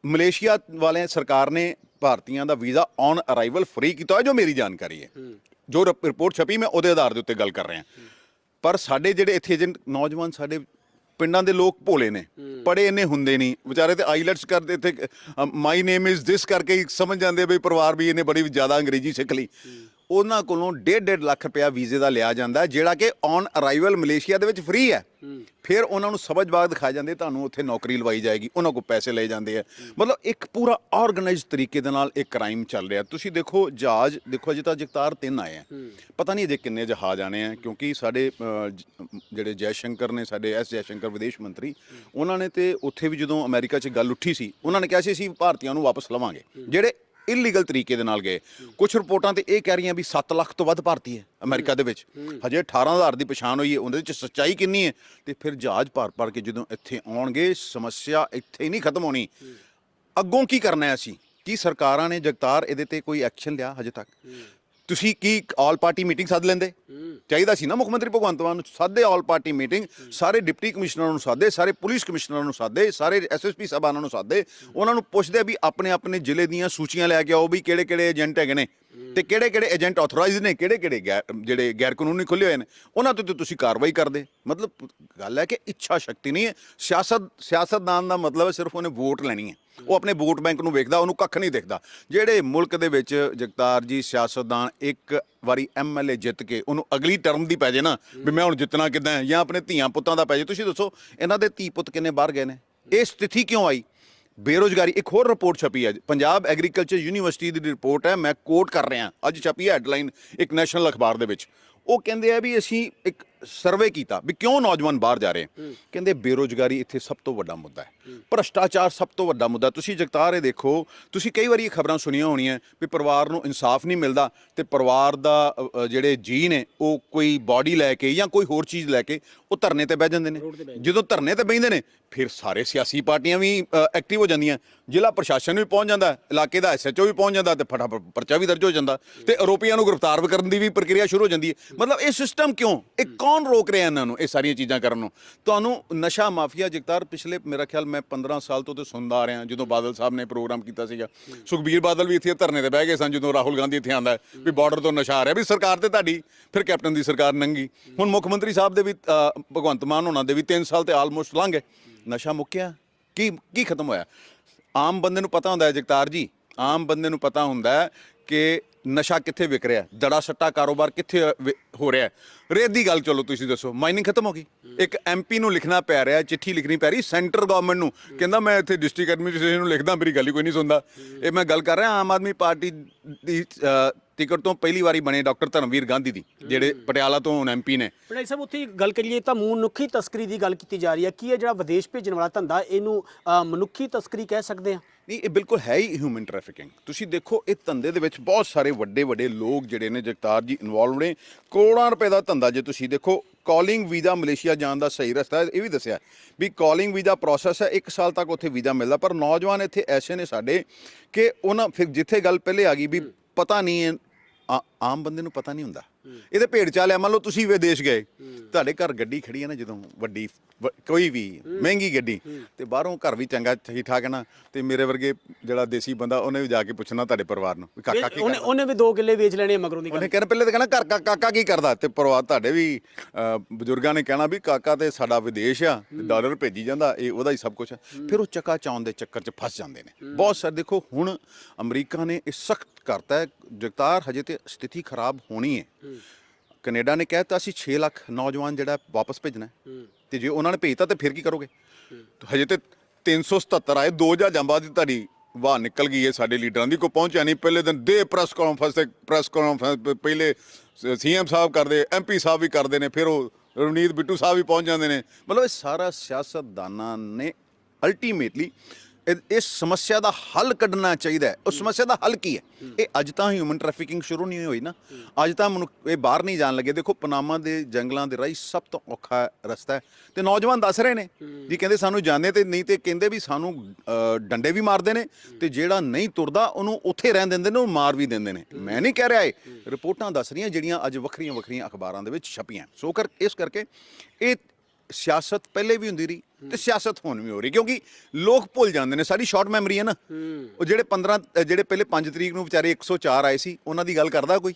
ਮਲੇਸ਼ੀਆ ਵਾਲੇ ਸਰਕਾਰ ਨੇ ਭਾਰਤੀਆਂ ਦਾ ਵੀਜ਼ਾ ਔਨ ਅਰਾਈਵਲ ਫ੍ਰੀ ਕੀਤਾ ਹੈ ਜੋ ਮੇਰੀ ਜਾਣਕਾਰੀ ਹੈ। ਜੋ ਰਿਪ- ਰਿਪੋਰਟ ਛਪੀ ਮੈਂ ਉਹਦੇ ਆਧਾਰ ਦੇ ਉੱਤੇ ਗੱਲ ਕਰ ਰਿਹਾ। ਪਰ ਸਾਡੇ ਜਿਹੜੇ ਇੱਥੇ ਏਜੰਟ ਨੌਜਵਾਨ ਸਾਡੇ ਪਿੰਡਾਂ ਦੇ ਲੋਕ ਭੋਲੇ ਨੇ ਪੜੇ ਇੰਨੇ ਹੁੰਦੇ ਨਹੀਂ ਵਿਚਾਰੇ ਤੇ ਆਈਲੈਟਸ ਕਰਦੇ ਇੱਥੇ ਮਾਈ ਨੇਮ ਇਜ਼ ਦਿਸ ਕਰਕੇ ਸਮਝ ਜਾਂਦੇ ਵੀ ਪਰਿਵਾਰ ਵੀ ਇਹਨੇ ਬੜੀ ਜ਼ਿਆਦਾ ਅੰਗਰੇਜ਼ੀ ਸਿੱਖ ਲਈ। ਉਹਨਾਂ ਕੋਲੋਂ 1.5 ਲੱਖ ਰੁਪਇਆ ਵੀਜ਼ੇ ਦਾ ਲਿਆ ਜਾਂਦਾ ਜਿਹੜਾ ਕਿ ਔਨ ਅਰਾਈਵਲ ਮਲੇਸ਼ੀਆ ਦੇ ਵਿੱਚ ਫ੍ਰੀ ਹੈ। ਫਿਰ ਉਹਨਾਂ ਨੂੰ ਸਮਝ ਬਾਗ ਦਿਖਾਏ ਜਾਂਦੇ ਤੁਹਾਨੂੰ ਉੱਥੇ ਨੌਕਰੀ ਲਵਾਈ ਜਾਏਗੀ ਉਹਨਾਂ ਕੋਲ ਪੈਸੇ ਲਏ ਜਾਂਦੇ ਆ। ਮਤਲਬ ਇੱਕ ਪੂਰਾ ਆਰਗੇਨਾਈਜ਼ਡ ਤਰੀਕੇ ਦੇ ਨਾਲ ਇਹ ਕ੍ਰਾਈਮ ਚੱਲ ਰਿਹਾ। ਤੁਸੀਂ ਦੇਖੋ ਜਹਾਜ਼ ਦੇਖੋ ਅਜੇ ਤਾਂ ਜਗਤਾਰ ਤਿੰਨ ਆਏ ਆ। ਪਤਾ ਨਹੀਂ ਅਜੇ ਕਿੰਨੇ ਜਹਾਜ਼ ਆਣੇ ਆ ਕਿਉਂਕਿ ਸਾਡੇ ਜਿਹੜੇ ਜੈ ਸ਼ੰਕਰ ਨੇ ਸਾਡੇ ਐਸ ਜੈ ਸ਼ੰਕਰ ਵਿਦੇਸ਼ ਮੰਤਰੀ ਉਹਨਾਂ ਨੇ ਤੇ ਉੱਥੇ ਵੀ ਜਦੋਂ ਅਮਰੀਕਾ 'ਚ ਗੱਲ ਉੱਠੀ ਸੀ ਉਹਨਾਂ ਨੇ ਕਿਹਾ ਸੀ ਅਸੀਂ ਭਾਰਤੀਆਂ ਨੂੰ ਵਾਪਸ ਲਵਾਂਗੇ। ਜਿਹੜੇ ਇਲੀਗਲ ਤਰੀਕੇ ਦੇ ਨਾਲ ਗਏ। ਕੁਝ ਰਿਪੋਰਟਾਂ ਤੇ ਇਹ ਕਹਿ ਰਹੀਆਂ ਵੀ 7 ਲੱਖ ਤੋਂ ਵੱਧ ਭਾਰਤੀ ਹੈ ਅਮਰੀਕਾ ਦੇ ਵਿੱਚ। ਹਜੇ 18000 ਦੀ ਪਛਾਣ ਹੋਈ ਹੈ, ਉਹਦੇ ਵਿੱਚ ਸੱਚਾਈ ਕਿੰਨੀ ਹੈ? ਤੇ ਫਿਰ ਜਹਾਜ਼ ਭਰ ਭਰ ਕੇ ਜਦੋਂ ਇੱਥੇ ਆਉਣਗੇ, ਸਮੱਸਿਆ ਇੱਥੇ ਹੀ ਨਹੀਂ ਖਤਮ ਹੋਣੀ। ਅੱਗੋਂ ਕੀ ਕਰਨਾ ਹੈ ਅਸੀਂ? ਕੀ ਸਰਕਾਰਾਂ ਨੇ ਜਗਤਾਰ ਇਹਦੇ ਤੇ ਕੋਈ ਐਕਸ਼ਨ ਲਿਆ ਹਜੇ ਤੱਕ? ਤੁਸੀਂ ਕੀ ਆਲ ਪਾਰਟੀ ਮੀਟਿੰਗ ਸੱਦ ਲੈਂਦੇ? ਚਾਹੀਦਾ ਸੀ ਨਾ ਮੁੱਖ ਮੰਤਰੀ ਭਗਵੰਤ ਮਾਨ ਨੂੰ ਸਾਦੇ ਆਲ ਪਾਰਟੀ ਮੀਟਿੰਗ, ਸਾਰੇ ਡਿਪਟੀ ਕਮਿਸ਼ਨਰਾਂ ਨੂੰ ਸਾਦੇ, ਸਾਰੇ ਪੁਲਿਸ ਕਮਿਸ਼ਨਰਾਂ ਨੂੰ ਸਾਦੇ, ਸਾਰੇ ਐਸਐਸਪੀ ਸਾਹਿਬਾਨਾਂ ਨੂੰ ਸਾਦੇ, ਉਹਨਾਂ ਨੂੰ ਪੁੱਛਦੇ ਵੀ ਆਪਣੇ ਆਪਣੇ ਜ਼ਿਲ੍ਹੇ ਦੀਆਂ ਸੂਚੀਆਂ ਲੈ ਕੇ ਆਓ ਵੀ ਕਿਹੜੇ ਕਿਹੜੇ ਏਜੰਟ ਹੈਗੇ ਨੇ ਤੇ ਕਿਹੜੇ ਕਿਹੜੇ ਏਜੰਟ ਆਥੋਰਾਈਜ਼ਡ ਨੇ, ਕਿਹੜੇ ਕਿਹੜੇ ਗੈਰ- ਜਿਹੜੇ ਗੈਰ ਕਾਨੂੰਨੀ ਖੁੱਲੇ ਹੋਏ ਨੇ, ਉਹਨਾਂ ਤੇ ਤਾਂ ਤੁਸੀਂ ਕਾਰਵਾਈ ਕਰਦੇ। ਮਤਲਬ ਗੱਲ ਹੈ ਕਿ ਇੱਛਾ ਸ਼ਕਤੀ ਨਹੀਂ ਹੈ। ਸਿਆਸਤ, ਸਿਆਸਤਦਾਨ ਦਾ ਮਤਲਬ ਹੈ ਸਿਰਫ ਉਹਨੇ ਵੋਟ ਲੈਣੀ ਹੈ। ਉਹ ਆਪਣੇ ਵੋਟ ਬੈਂਕ ਨੂੰ ਵੇਖਦਾ ਉਹਨੂੰ ਕੱਖ ਨਹੀਂ ਦਿਖਦਾ। ਜਿਹੜੇ ਮੁਲਕ ਦੇ ਵਿੱਚ ਜਗਤਾਰ ਜੀ ਸਿਆਸਤਦਾਨ ਇੱਕ ਵਾਰੀ ਐਮਐਲਏ ਜਿੱਤ ਕੇ ਉਹਨੂੰ ਅਗਲੀ ਟਰਮ ਦੀ ਪੈ ਜੇ ਨਾ ਵੀ ਮੈਂ ਹੁਣ ਜਿੱਤਣਾ ਕਿੱਦਾਂ ਜਾਂ ਆਪਣੇ ਧੀਆਂ ਪੁੱਤਾਂ ਦਾ ਪੈ ਜੇ। ਤੁਸੀਂ ਦੱਸੋ ਇਹਨਾਂ ਦੇ ਧੀ ਪੁੱਤ ਕਿੰਨੇ ਬਾਹਰ ਗਏ ਨੇ? ਇਹ ਸਥਿਤੀ ਕਿਉਂ ਆਈ? ਬੇਰੋਜ਼ਗਾਰੀ ਇੱਕ ਹੋਰ ਰਿਪੋਰਟ ਛਪੀ ਹੈ। ਪੰਜਾਬ ਐਗਰੀਕਲਚਰ ਯੂਨੀਵਰਸਿਟੀ ਦੀ ਰਿਪੋਰਟ ਹੈ ਮੈਂ ਕੋਟ ਕਰ ਰਿਹਾ ਅੱਜ ਛਪੀ ਹੈ ਹੈਡਲਾਈਨ ਇੱਕ ਨੈਸ਼ਨਲ ਅਖਬਾਰ ਦੇ ਵਿੱਚ। ਉਹ ਕਹਿੰਦੇ ਆ ਵੀ ਅਸੀਂ ਇੱਕ ਸਰਵੇ ਕੀਤਾ ਵੀ ਕਿਉਂ ਨੌਜਵਾਨ ਬਾਹਰ ਜਾ ਰਹੇ? ਕਹਿੰਦੇ ਬੇਰੋਜ਼ਗਾਰੀ ਇੱਥੇ ਸਭ ਤੋਂ ਵੱਡਾ ਮੁੱਦਾ ਹੈ। ਭ੍ਰਸ਼ਟਾਚਾਰ ਸਭ ਤੋਂ ਵੱਡਾ ਮੁੱਦਾ। ਤੁਸੀਂ ਜਗਤਾਰ ਇਹ ਦੇਖੋ ਤੁਸੀਂ ਕਈ ਵਾਰੀ ਇਹ ਖਬਰਾਂ ਸੁਣੀਆਂ ਹੋਣੀਆਂ ਵੀ ਪਰਿਵਾਰ ਨੂੰ ਇਨਸਾਫ ਨਹੀਂ ਮਿਲਦਾ ਤੇ ਪਰਿਵਾਰ ਦਾ ਅ, ਜਿਹੜੇ ਜੀ ਨੇ ਉਹ ਕੋਈ ਬਾਡੀ ਲੈ ਕੇ ਜਾਂ ਕੋਈ ਹੋਰ ਚੀਜ਼ ਲੈ ਕੇ ਉਹ ਧਰਨੇ ਤੇ ਬਹਿ ਜਾਂਦੇ ਨੇ। ਜਦੋਂ ਧਰਨੇ ਤੇ ਬਹਿੰਦੇ ਨੇ ਫਿਰ ਸਾਰੇ ਸਿਆਸੀ ਪਾਰਟੀਆਂ ਵੀ ਐਕਟਿਵ ਹੋ ਜਾਂਦੀਆਂ। ਜ਼ਿਲ੍ਹਾ ਪ੍ਰਸ਼ਾਸਨ ਵੀ ਪਹੁੰਚ ਜਾਂਦਾ ਇਲਾਕੇ ਦਾ ਐਸਐਚਓ ਵੀ ਪਹੁੰਚ ਜਾਂਦਾ ਤੇ ਫਟਾਫਟ ਪਰਚਾ ਵੀ ਦਰਜ ਹੋ ਜਾਂਦਾ ਤੇ ਆਰੋਪੀਆਂ ਨੂੰ ਗ੍ਰਿਫਤਾਰ ਵੀ ਕਰਨ ਦੀ ਵੀ ਪ੍ਰਕਿਰਿਆ ਸ਼ੁਰੂ ਹੋ ਜਾਂਦੀ ਹੈ। ਮਤਲਬ ਇਹ ਸਿਸਟਮ ਕਿਉਂ? ਇਹ ਕੌਣ ਰੋਕ ਰਿਹਾ ਇਹਨਾਂ ਨੂੰ ਇਹ ਸਾਰੀਆਂ ਚੀਜ਼ਾਂ ਕਰਨ ਨੂੰ? ਤੁਹਾਨੂੰ ਨਸ਼ਾ ਮਾਫੀਆ ਜਗਤਾਰ ਪਿਛਲੇ ਮੇਰਾ ਖਿਆਲ ਮੈਂ 15 ਸਾਲ ਤੋਂ ਤੇ ਸੁਣਦਾ ਆ ਰਿਹਾ, ਜਦੋਂ ਬਾਦਲ ਸਾਹਿਬ ਨੇ ਪ੍ਰੋਗਰਾਮ ਕੀਤਾ ਸੀਗਾ। ਸੁਖਬੀਰ ਬਾਦਲ ਵੀ ਇੱਥੇ ਧਰਨੇ ਤੇ ਬਹਿ ਗਏ ਸਨ, ਜਦੋਂ ਰਾਹੁਲ ਗਾਂਧੀ ਇੱਥੇ ਆਂਦਾ ਵੀ ਬਾਰਡਰ ਤੋਂ ਨਸ਼ਾ ਆ ਰਿਹਾ, ਵੀ ਸਰਕਾਰ ਤੇ ਤੁਹਾਡੀ, ਫਿਰ ਕੈਪਟਨ ਦੀ ਸਰਕਾਰ ਨੰਗੀ। ਹੁਣ ਮੁੱਖ ਮੰਤਰੀ ਸਾਹਿਬ ਦੇ ਵੀ ਭਗਵੰਤ ਮਾਨ ਹੋਣਾ ਦੇ ਵੀ 3 ਸਾਲ ਤੇ ਆਲਮੋਸਟ ਲੰਘ ਗਏ। ਨਸ਼ਾ ਮੁੱਕਿਆ, ਕੀ ਕੀ ਖਤਮ ਹੋਇਆ? ਆਮ ਬੰਦੇ ਨੂੰ ਪਤਾ ਹੁੰਦਾ ਹੈ, ਜਗਤਾਰ ਜੀ, ਆਮ ਬੰਦੇ ਨੂੰ ਪਤਾ ਹੁੰਦਾ ਹੈ ਕਿ ਨਸ਼ਾ ਕਿੱਥੇ ਵਿਕ ਰਿਹਾ? ਦੜਾ ਸੱਟਾ ਕਾਰੋਬਾਰ ਕਿੱਥੇ ਹੋ ਰਿਹਾ। ਰੇਤ ਦੀ ਗੱਲ ਚਲੋ ਤੁਸੀਂ ਦੱਸੋ। ਮਾਈਨਿੰਗ ਖਤਮ ਹੋ ਗਈ। ਇੱਕ ਐਮਪੀ ਨੂੰ ਲਿਖਣਾ ਪੈ ਰਿਹਾ ਚਿੱਠੀ ਲਿਖਣੀ ਪੈ ਰਹੀ ਸੈਂਟਰ ਗਵਰਨਮੈਂਟ ਨੂੰ। ਕਹਿੰਦਾ ਮੈਂ ਇੱਥੇ ਡਿਸਟ੍ਰਿਕਟ ਐਡਮਿਨਿਸਟ੍ਰੇਸ਼ਨ ਨੂੰ ਲਿਖਦਾ ਮੇਰੀ ਗੱਲ ਹੀ ਕੋਈ ਨਹੀਂ ਸੁਣਦਾ। ਇਹ ਮੈਂ ਗੱਲ ਕਰ ਰਿਹਾ ਆਮ ਆਦਮੀ ਪਾਰਟੀ ਦੀ ਟਿਕਟ ਤੋਂ ਪਹਿਲੀ ਵਾਰੀ ਬਣੇ ਡਾਕਟਰ ਧਰਮਵੀਰ ਗਾਂਧੀ ਦੀ ਜਿਹੜੇ ਪਟਿਆਲਾ ਤੋਂ ਹੁਣ ਐਮਪੀ ਨੇ। ਪੜਾਈ ਸਾਹਿਬ ਉੱਥੇ ਗੱਲ ਕਰੀਏ ਤਾਂ ਮਨੁੱਖੀ ਤਸਕਰੀ ਦੀ ਗੱਲ ਕੀਤੀ ਜਾ ਰਹੀ ਹੈ। ਕੀ ਇਹ ਜਿਹੜਾ ਵਿਦੇਸ਼ ਭੇਜਣ ਵਾਲਾ ਧੰਦਾ ਇਹਨੂੰ ਮਨੁੱਖੀ ਤਸਕਰੀ ਕਹਿ ਸਕਦੇ ਆ ਨਹੀਂ ਇਹ ਬਿਲਕੁਲ ਹੈ ਹੀ ਹਿਊਮਨ ਟ੍ਰੈਫਿਕਿੰਗ ਤੁਸੀਂ ਦੇਖੋ ਇਹ ਧੰਦੇ ਦੇ ਵਿੱਚ ਬਹੁਤ ਸਾਰੇ ਵੱਡੇ ਵੱਡੇ ਲੋਕ ਜਿਹੜੇ ਨੇ ਜਗਤਾਰ ਜੀ ਇਨਵੋਲਵ ਨੇ। ਕਰੋੜਾਂ ਰੁਪਏ ਦਾ ਧੰਦਾ ਜੇ ਤੁਸੀਂ ਦੇਖੋ ਕਾਲਿੰਗ ਵੀਜ਼ਾ ਮਲੇਸ਼ੀਆ ਜਾਣ ਦਾ ਸਹੀ ਰਸਤਾ ਇਹ ਵੀ ਦੱਸਿਆ ਵੀ ਕਾਲਿੰਗ ਵੀਜ਼ਾ ਪ੍ਰੋਸੈਸ ਹੈ 1 ਸਾਲ ਤੱਕ ਉੱਥੇ ਵੀਜ਼ਾ ਮਿਲਦਾ। ਪਰ ਨੌਜਵਾਨ ਇੱਥੇ ਐਸੇ ਨੇ ਸਾਡੇ ਕਿ ਉਹਨਾਂ ਫਿਰ ਜਿੱਥੇ ਗੱਲ ਪਹਿਲੇ ਆ ਗਈ ਵੀ ਪਤਾ ਨਹੀਂ ਆ- ਆਮ ਬੰਦੇ ਨੂੰ ਪਤਾ ਨਹੀਂ ਹੁੰਦਾ। ਇਹਦੇ ਭੇਡ ਚਾਲਿਆ ਮੰਨ ਲਓ ਤੁਸੀਂ ਵਿਦੇਸ਼ ਗਏ। ਤੁਹਾਡੇ ਘਰ ਗੱਡੀ ਖੜੀ ਹੈ ਨਾ ਜਦੋਂ ਵੱਡੀ ਵ- ਕੋਈ ਵੀ ਮਹਿੰਗੀ ਗੱਡੀ ਤੇ ਬਾਹਰੋਂ ਘਰ ਵੀ ਚੰਗਾ ਠੀਕ ਠਾਕ ਹੈ ਨਾ ਤੇ ਮੇਰੇ ਵਰਗੇ ਜਿਹੜਾ ਦੇਸੀ ਬੰਦਾ ਉਹਨੇ ਵੀ ਜਾ ਕੇ ਪੁੱਛਣਾ ਤੁਹਾਡੇ ਪਰਿਵਾਰ ਨੂੰ ਵੀ ਕਾਕਾ ਕੀ ਉਹਨੇ ਕਰਦਾ? ਉਹਨੇ ਵੀ ਦੋ ਕਿੱਲੇ ਵੇਚ ਲੈਣੇ ਆ ਮਗਰੋਂ ਦੀ ਗੱਲ। ਉਹਨੇ ਕਹਿਣਾ ਪਹਿਲੇ ਤਾਂ ਕਹਿਣਾ ਘਰ ਕਾ- ਕਾਕਾ ਕੀ ਕਰਦਾ? ਤੇ ਪਰਿਵਾਰ ਤੁਹਾਡੇ ਵੀ ਬਜ਼ੁਰਗਾਂ ਨੇ ਕਹਿਣਾ ਵੀ ਕਾਕਾ ਤੇ ਸਾਡਾ ਵਿਦੇਸ਼ ਆ ਡਾਲਰ ਭੇਜੀ ਜਾਂਦਾ ਇਹ ਉਹਦਾ ਹੀ ਸਭ ਕੁਝ ਫਿਰ ਉਹ ਚੱਕਾ ਚਾਉਣ ਦੇ ਚੱਕਰ 'ਚ ਫਸ ਜਾਂਦੇ ਨੇ। ਬਹੁਤ ਸਾਰੇ ਦੇਖੋ ਹੁਣ ਅਮਰੀਕਾ ਨੇ ਇਹ ਸਖਤ ਕਰਤਾ ਹੈ। ਜਗਤਾਰ ਹਜੇ ਤੇ ਸਥਿਤੀ ਖਰਾਬ ਹੋਣੀ ਹੈ। ਕੈਨੇਡਾ ਨੇ ਕਹਿਤਾ ਅਸੀਂ 6 ਲੱਖ ਨੌਜਵਾਨ ਜਿਹੜਾ ਵਾਪਸ ਭੇਜਣਾ। ਤੇ ਜੇ ਉਹਨਾਂ ਨੇ ਭੇਜਤਾ ਤੇ ਫਿਰ ਕੀ ਕਰੋਗੇ? ਹਜੇ ਤੇ 377 ਆਏ ਦੋ ਜਹਾਜ਼ਾਂ ਬਾਅਦ ਹੀ ਤੁਹਾਡੀ ਵਾਹ ਨਿਕਲ ਗਈ ਹੈ ਸਾਡੇ ਲੀਡਰਾਂ ਦੀ ਕੋਈ ਪਹੁੰਚਿਆ ਨਹੀਂ। ਪਹਿਲੇ ਦਿਨ ਦੇ ਪ੍ਰੈਸ ਕਾਨਫਰੰਸ ਤੇ ਪ੍ਰੈਸ ਕਾਨਫਰੰਸ ਪਹਿਲੇ ਸੀਐਮ ਸਾਹਿਬ ਕਰਦੇ ਐਮਪੀ ਸਾਹਿਬ ਵੀ ਕਰਦੇ ਨੇ ਫਿਰ ਉਹ ਰਵਨੀਤ ਬਿੱਟੂ ਸਾਹਿਬ ਵੀ ਪਹੁੰਚ ਜਾਂਦੇ ਨੇ। ਮਤਲਬ ਇਹ ਸਾਰਾ ਸਿਆਸਤਦਾਨਾਂ ਨੇ ਅਲਟੀਮੇਟਲੀ ਇਸ ਸਮੱਸਿਆ ਦਾ ਹੱਲ ਕੱਢਣਾ ਚਾਹੀਦਾ ਹੈ। ਉਸ ਸਮੱਸਿਆ ਦਾ ਹੱਲ ਕੀ ਹੈ? ਇਹ ਅੱਜ ਤਾਂ ਹਿਊਮਨ ਟ੍ਰੈਫਿਕਿੰਗ ਸ਼ੁਰੂ ਨਹੀਂ ਹੋਈ ਨਾ। ਅੱਜ ਤਾਂ ਮਨੁੱਖ ਇਹ ਬਾਹਰ ਨਹੀਂ ਜਾਣ ਲੱਗੇ। ਦੇਖੋ ਪਨਾਮਾ ਦੇ ਜੰਗਲਾਂ ਦੇ ਰਾਹੀਂ ਸਭ ਤੋਂ ਔਖਾ ਰਸਤਾ ਹੈ। ਤੇ ਨੌਜਵਾਨ ਦੱਸ ਰਹੇ ਨੇ ਜੀ ਕਹਿੰਦੇ ਸਾਨੂੰ ਜਾਂਦੇ ਤੇ ਨਹੀਂ ਤੇ ਕਹਿੰਦੇ ਵੀ ਸਾਨੂੰ ਅ, ਡੰਡੇ ਵੀ ਮਾਰਦੇ ਨੇ ਤੇ ਜਿਹੜਾ ਨਹੀਂ ਤੁਰਦਾ ਉਹਨੂੰ ਉੱਥੇ ਰਹਿਣ ਦਿੰਦੇ ਨੇ ਉਹ ਮਾਰ ਵੀ ਦਿੰਦੇ ਨੇ। ਮੈਂ ਨਹੀਂ ਕਹਿ ਰਿਹਾ ਇਹ। ਰਿਪੋਰਟਾਂ ਦੱਸ ਰਹੀਆਂ ਜਿਹੜੀਆਂ ਅੱਜ ਵੱਖਰੀਆਂ ਵੱਖਰੀਆਂ ਅਖਬਾਰਾਂ ਦੇ ਵਿੱਚ ਛਪੀਆਂ। ਸੋ ਕਰ ਇਸ ਕਰਕੇ ਇਹ ਸਿਆਸਤ ਪਹਿਲੇ ਵੀ ਹੁੰਦੀ ਰਹੀ ਤੇ ਸਿਆਸਤ ਹੁਣ ਵੀ ਹੋ ਰਹੀ ਕਿਉਂਕਿ ਲੋਕ ਭੁੱਲ ਜਾਂਦੇ ਨੇ ਸਾਡੀ ਸ਼ਾਰਟ ਮੈਮਰੀ ਹੈ ਨਾ। ਉਹ ਜਿਹੜੇ 15 ਅ, ਜਿਹੜੇ ਪਹਿਲੇ 5 ਤਰੀਕ ਨੂੰ ਵਿਚਾਰੇ 104 ਆਏ ਸੀ ਉਹਨਾਂ ਦੀ ਗੱਲ ਕਰਦਾ ਕੋਈ?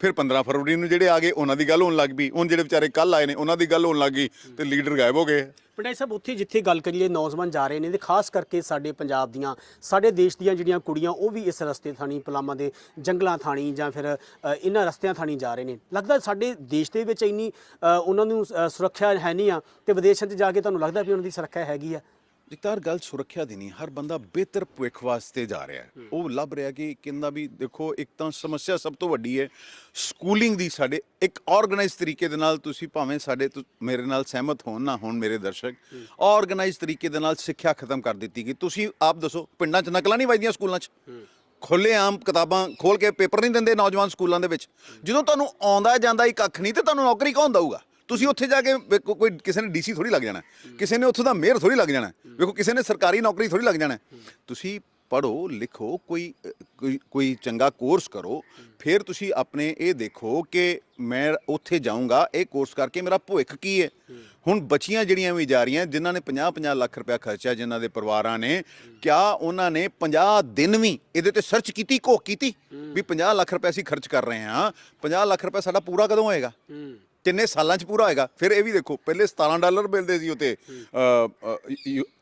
ਫਿਰ 15 ਫਰਵਰੀ ਨੂੰ ਜਿਹੜੇ ਆ ਗਏ, ਉਹਨਾਂ ਦੀ ਗੱਲ ਹੋਣ ਲੱਗ ਪਈ। ਹੁਣ ਜਿਹੜੇ ਵਿਚਾਰੇ ਕੱਲ ਆਏ ਨੇ, ਉਹਨਾਂ ਦੀ ਗੱਲ ਹੋਣ ਲੱਗ ਗਈ ਤੇ ਲੀਡਰ ਗਾਇਬ ਹੋ ਗਏ। ਪਟਾਈ ਸਾਹਿਬ ਉੱਥੇ ਜਿੱਥੇ ਗੱਲ ਕਰੀਏ, ਨੌਜਵਾਨ ਜਾ ਰਹੇ ਨੇ ਤੇ ਖਾਸ ਕਰਕੇ ਸਾਡੇ ਪੰਜਾਬ ਦੀਆਂ, ਸਾਡੇ ਦੇਸ਼ ਦੀਆਂ ਜਿਹੜੀਆਂ ਕੁੜੀਆਂ, ਉਹ ਵੀ ਇਸ ਰਸਤੇ ਥਾਣੀ, ਪਲਾਮਾ ਦੇ ਜੰਗਲਾਂ ਥਾਣੀ ਜਾਂ ਫਿਰ ਇਹਨਾਂ ਰਸਤਿਆਂ ਥਾਣੀ ਜਾ ਰਹੇ ਨੇ। ਲੱਗਦਾ ਸਾਡੇ ਦੇਸ਼ ਦੇ ਵਿੱਚ ਇੰਨੀ ਉਹਨਾਂ ਨੂੰ ਸੁਰੱਖਿਆ ਹੈ ਨਹੀਂ ਆ ਤੇ ਵਿਦੇਸ਼ਾਂ 'ਚ ਜਾ ਕੇ ਤੁਹਾਨੂੰ ਲੱਗਦਾ ਵੀ ਉਹਨਾਂ ਦੀ ਸੁਰੱਖਿਆ ਹੈਗੀ ਆ? ਜਗਤਾਰ ਗੱਲ ਸੁਰੱਖਿਆ ਦੀ ਨਹੀਂ ਹਰ ਬੰਦਾ ਬਿਹਤਰ ਭਵਿੱਖ ਵਾਸਤੇ ਜਾ ਰਿਹਾ ਹੈ। ਉਹ ਲੱਭ ਰਿਹਾ ਕਿ ਕਹਿੰਦਾ ਵੀ ਦੇਖੋ ਇੱਕ ਤਾਂ ਸਮੱਸਿਆ ਸਭ ਤੋਂ ਵੱਡੀ ਹੈ ਸਕੂਲਿੰਗ ਦੀ ਸਾਡੇ ਇੱਕ ਆਰਗੇਨਾਈਜ਼ ਤਰੀਕੇ ਦੇ ਨਾਲ ਤੁਸੀਂ ਭਾਵੇਂ ਸਾਡੇ ਮੇਰੇ ਨਾਲ ਸਹਿਮਤ ਹੋਣ ਨਾ ਹੋਣ ਮੇਰੇ ਦਰਸ਼ਕ ਆਰਗੇਨਾਈਜ਼ ਤਰੀਕੇ ਦੇ ਨਾਲ ਸਿੱਖਿਆ ਖਤਮ ਕਰ ਦਿੱਤੀ ਗਈ। ਤੁਸੀਂ ਆਪ ਦੱਸੋ ਪਿੰਡਾਂ 'ਚ ਨਕਲਾਂ ਨਹੀਂ ਵੱਜਦੀਆਂ ਸਕੂਲਾਂ 'ਚ? ਖੁੱਲੇ ਆਮ ਕਿਤਾਬਾਂ ਖੋਲ ਕੇ ਪੇਪਰ ਨਹੀਂ ਦਿੰਦੇ ਨੌਜਵਾਨ ਸਕੂਲਾਂ ਦੇ ਵਿੱਚ। ਜਦੋਂ ਤੁਹਾਨੂੰ ਆਉਂਦਾ ਜਾਂਦਾ ਹੀ ਕੱਖ ਨਹੀਂ ਤੇ ਤੁਹਾਨੂੰ ਨੌਕਰੀ ਕੌਣ ਦਊਗਾ? ਤੁਸੀਂ ਉੱਥੇ ਜਾ ਕੇ ਵੇਖੋ, ਕੋਈ ਕਿਸੇ ਨੇ ਡੀਸੀ ਥੋੜੀ ਲੱਗ ਜਾਣਾ, ਕਿਸੇ ਨੇ ਉੱਥੋਂ ਦਾ ਮੇਅਰ ਥੋੜੀ ਲੱਗ ਜਾਣਾ, ਵੇਖੋ, ਕਿਸੇ ਨੇ ਸਰਕਾਰੀ ਨੌਕਰੀ ਥੋੜੀ ਲੱਗ ਜਾਣਾ। ਤੁਸੀਂ ਪੜੋ ਲਿਖੋ, ਕੋਈ ਕੋਈ ਕੋਈ ਚੰਗਾ ਕੋਰਸ ਕਰੋ, ਫਿਰ ਤੁਸੀਂ ਆਪਣੇ ਇਹ ਦੇਖੋ ਕਿ ਮੈਂ ਉੱਥੇ ਜਾਊਂਗਾ, ਇਹ ਕੋਰਸ ਕਰਕੇ ਮੇਰਾ ਭਵਿੱਖ ਕੀ ਹੈ। ਹੁਣ ਬੱਚੀਆਂ ਜਿਹੜੀਆਂ ਵੀ ਜਾ ਰਹੀਆਂ, ਜਿਨ੍ਹਾਂ ਨੇ 50-50 ਲੱਖ ਰੁਪਇਆ ਖਰਚਿਆ, ਜਿਨ੍ਹਾਂ ਦੇ ਪਰਿਵਾਰਾਂ ਨੇ, ਕਿਆ ਉਹਨਾਂ ਨੇ 50 ਦਿਨ ਵੀ ਇਹਦੇ ਤੇ ਸਰਚ ਕੀਤੀ, ਘੋਖ ਕੀਤੀ? ਵੀ 50 ਲੱਖ ਰੁਪਏ ਅਸੀਂ ਖਰਚ ਕਰ ਰਹੇ ਹਾਂ 50 ਲੱਖ ਰੁਪਏ ਸਾਡਾ ਪੂਰਾ ਕਦੋਂ ਹੋਏਗਾ? ਕਿੰਨੇ ਸਾਲਾਂ 'ਚ ਪੂਰਾ ਹੋਏਗਾ? ਫਿਰ ਇਹ ਵੀ ਦੇਖੋ, ਪਹਿਲੇ 17 ਡਾਲਰ ਮਿਲਦੇ ਸੀ ਉਤੇ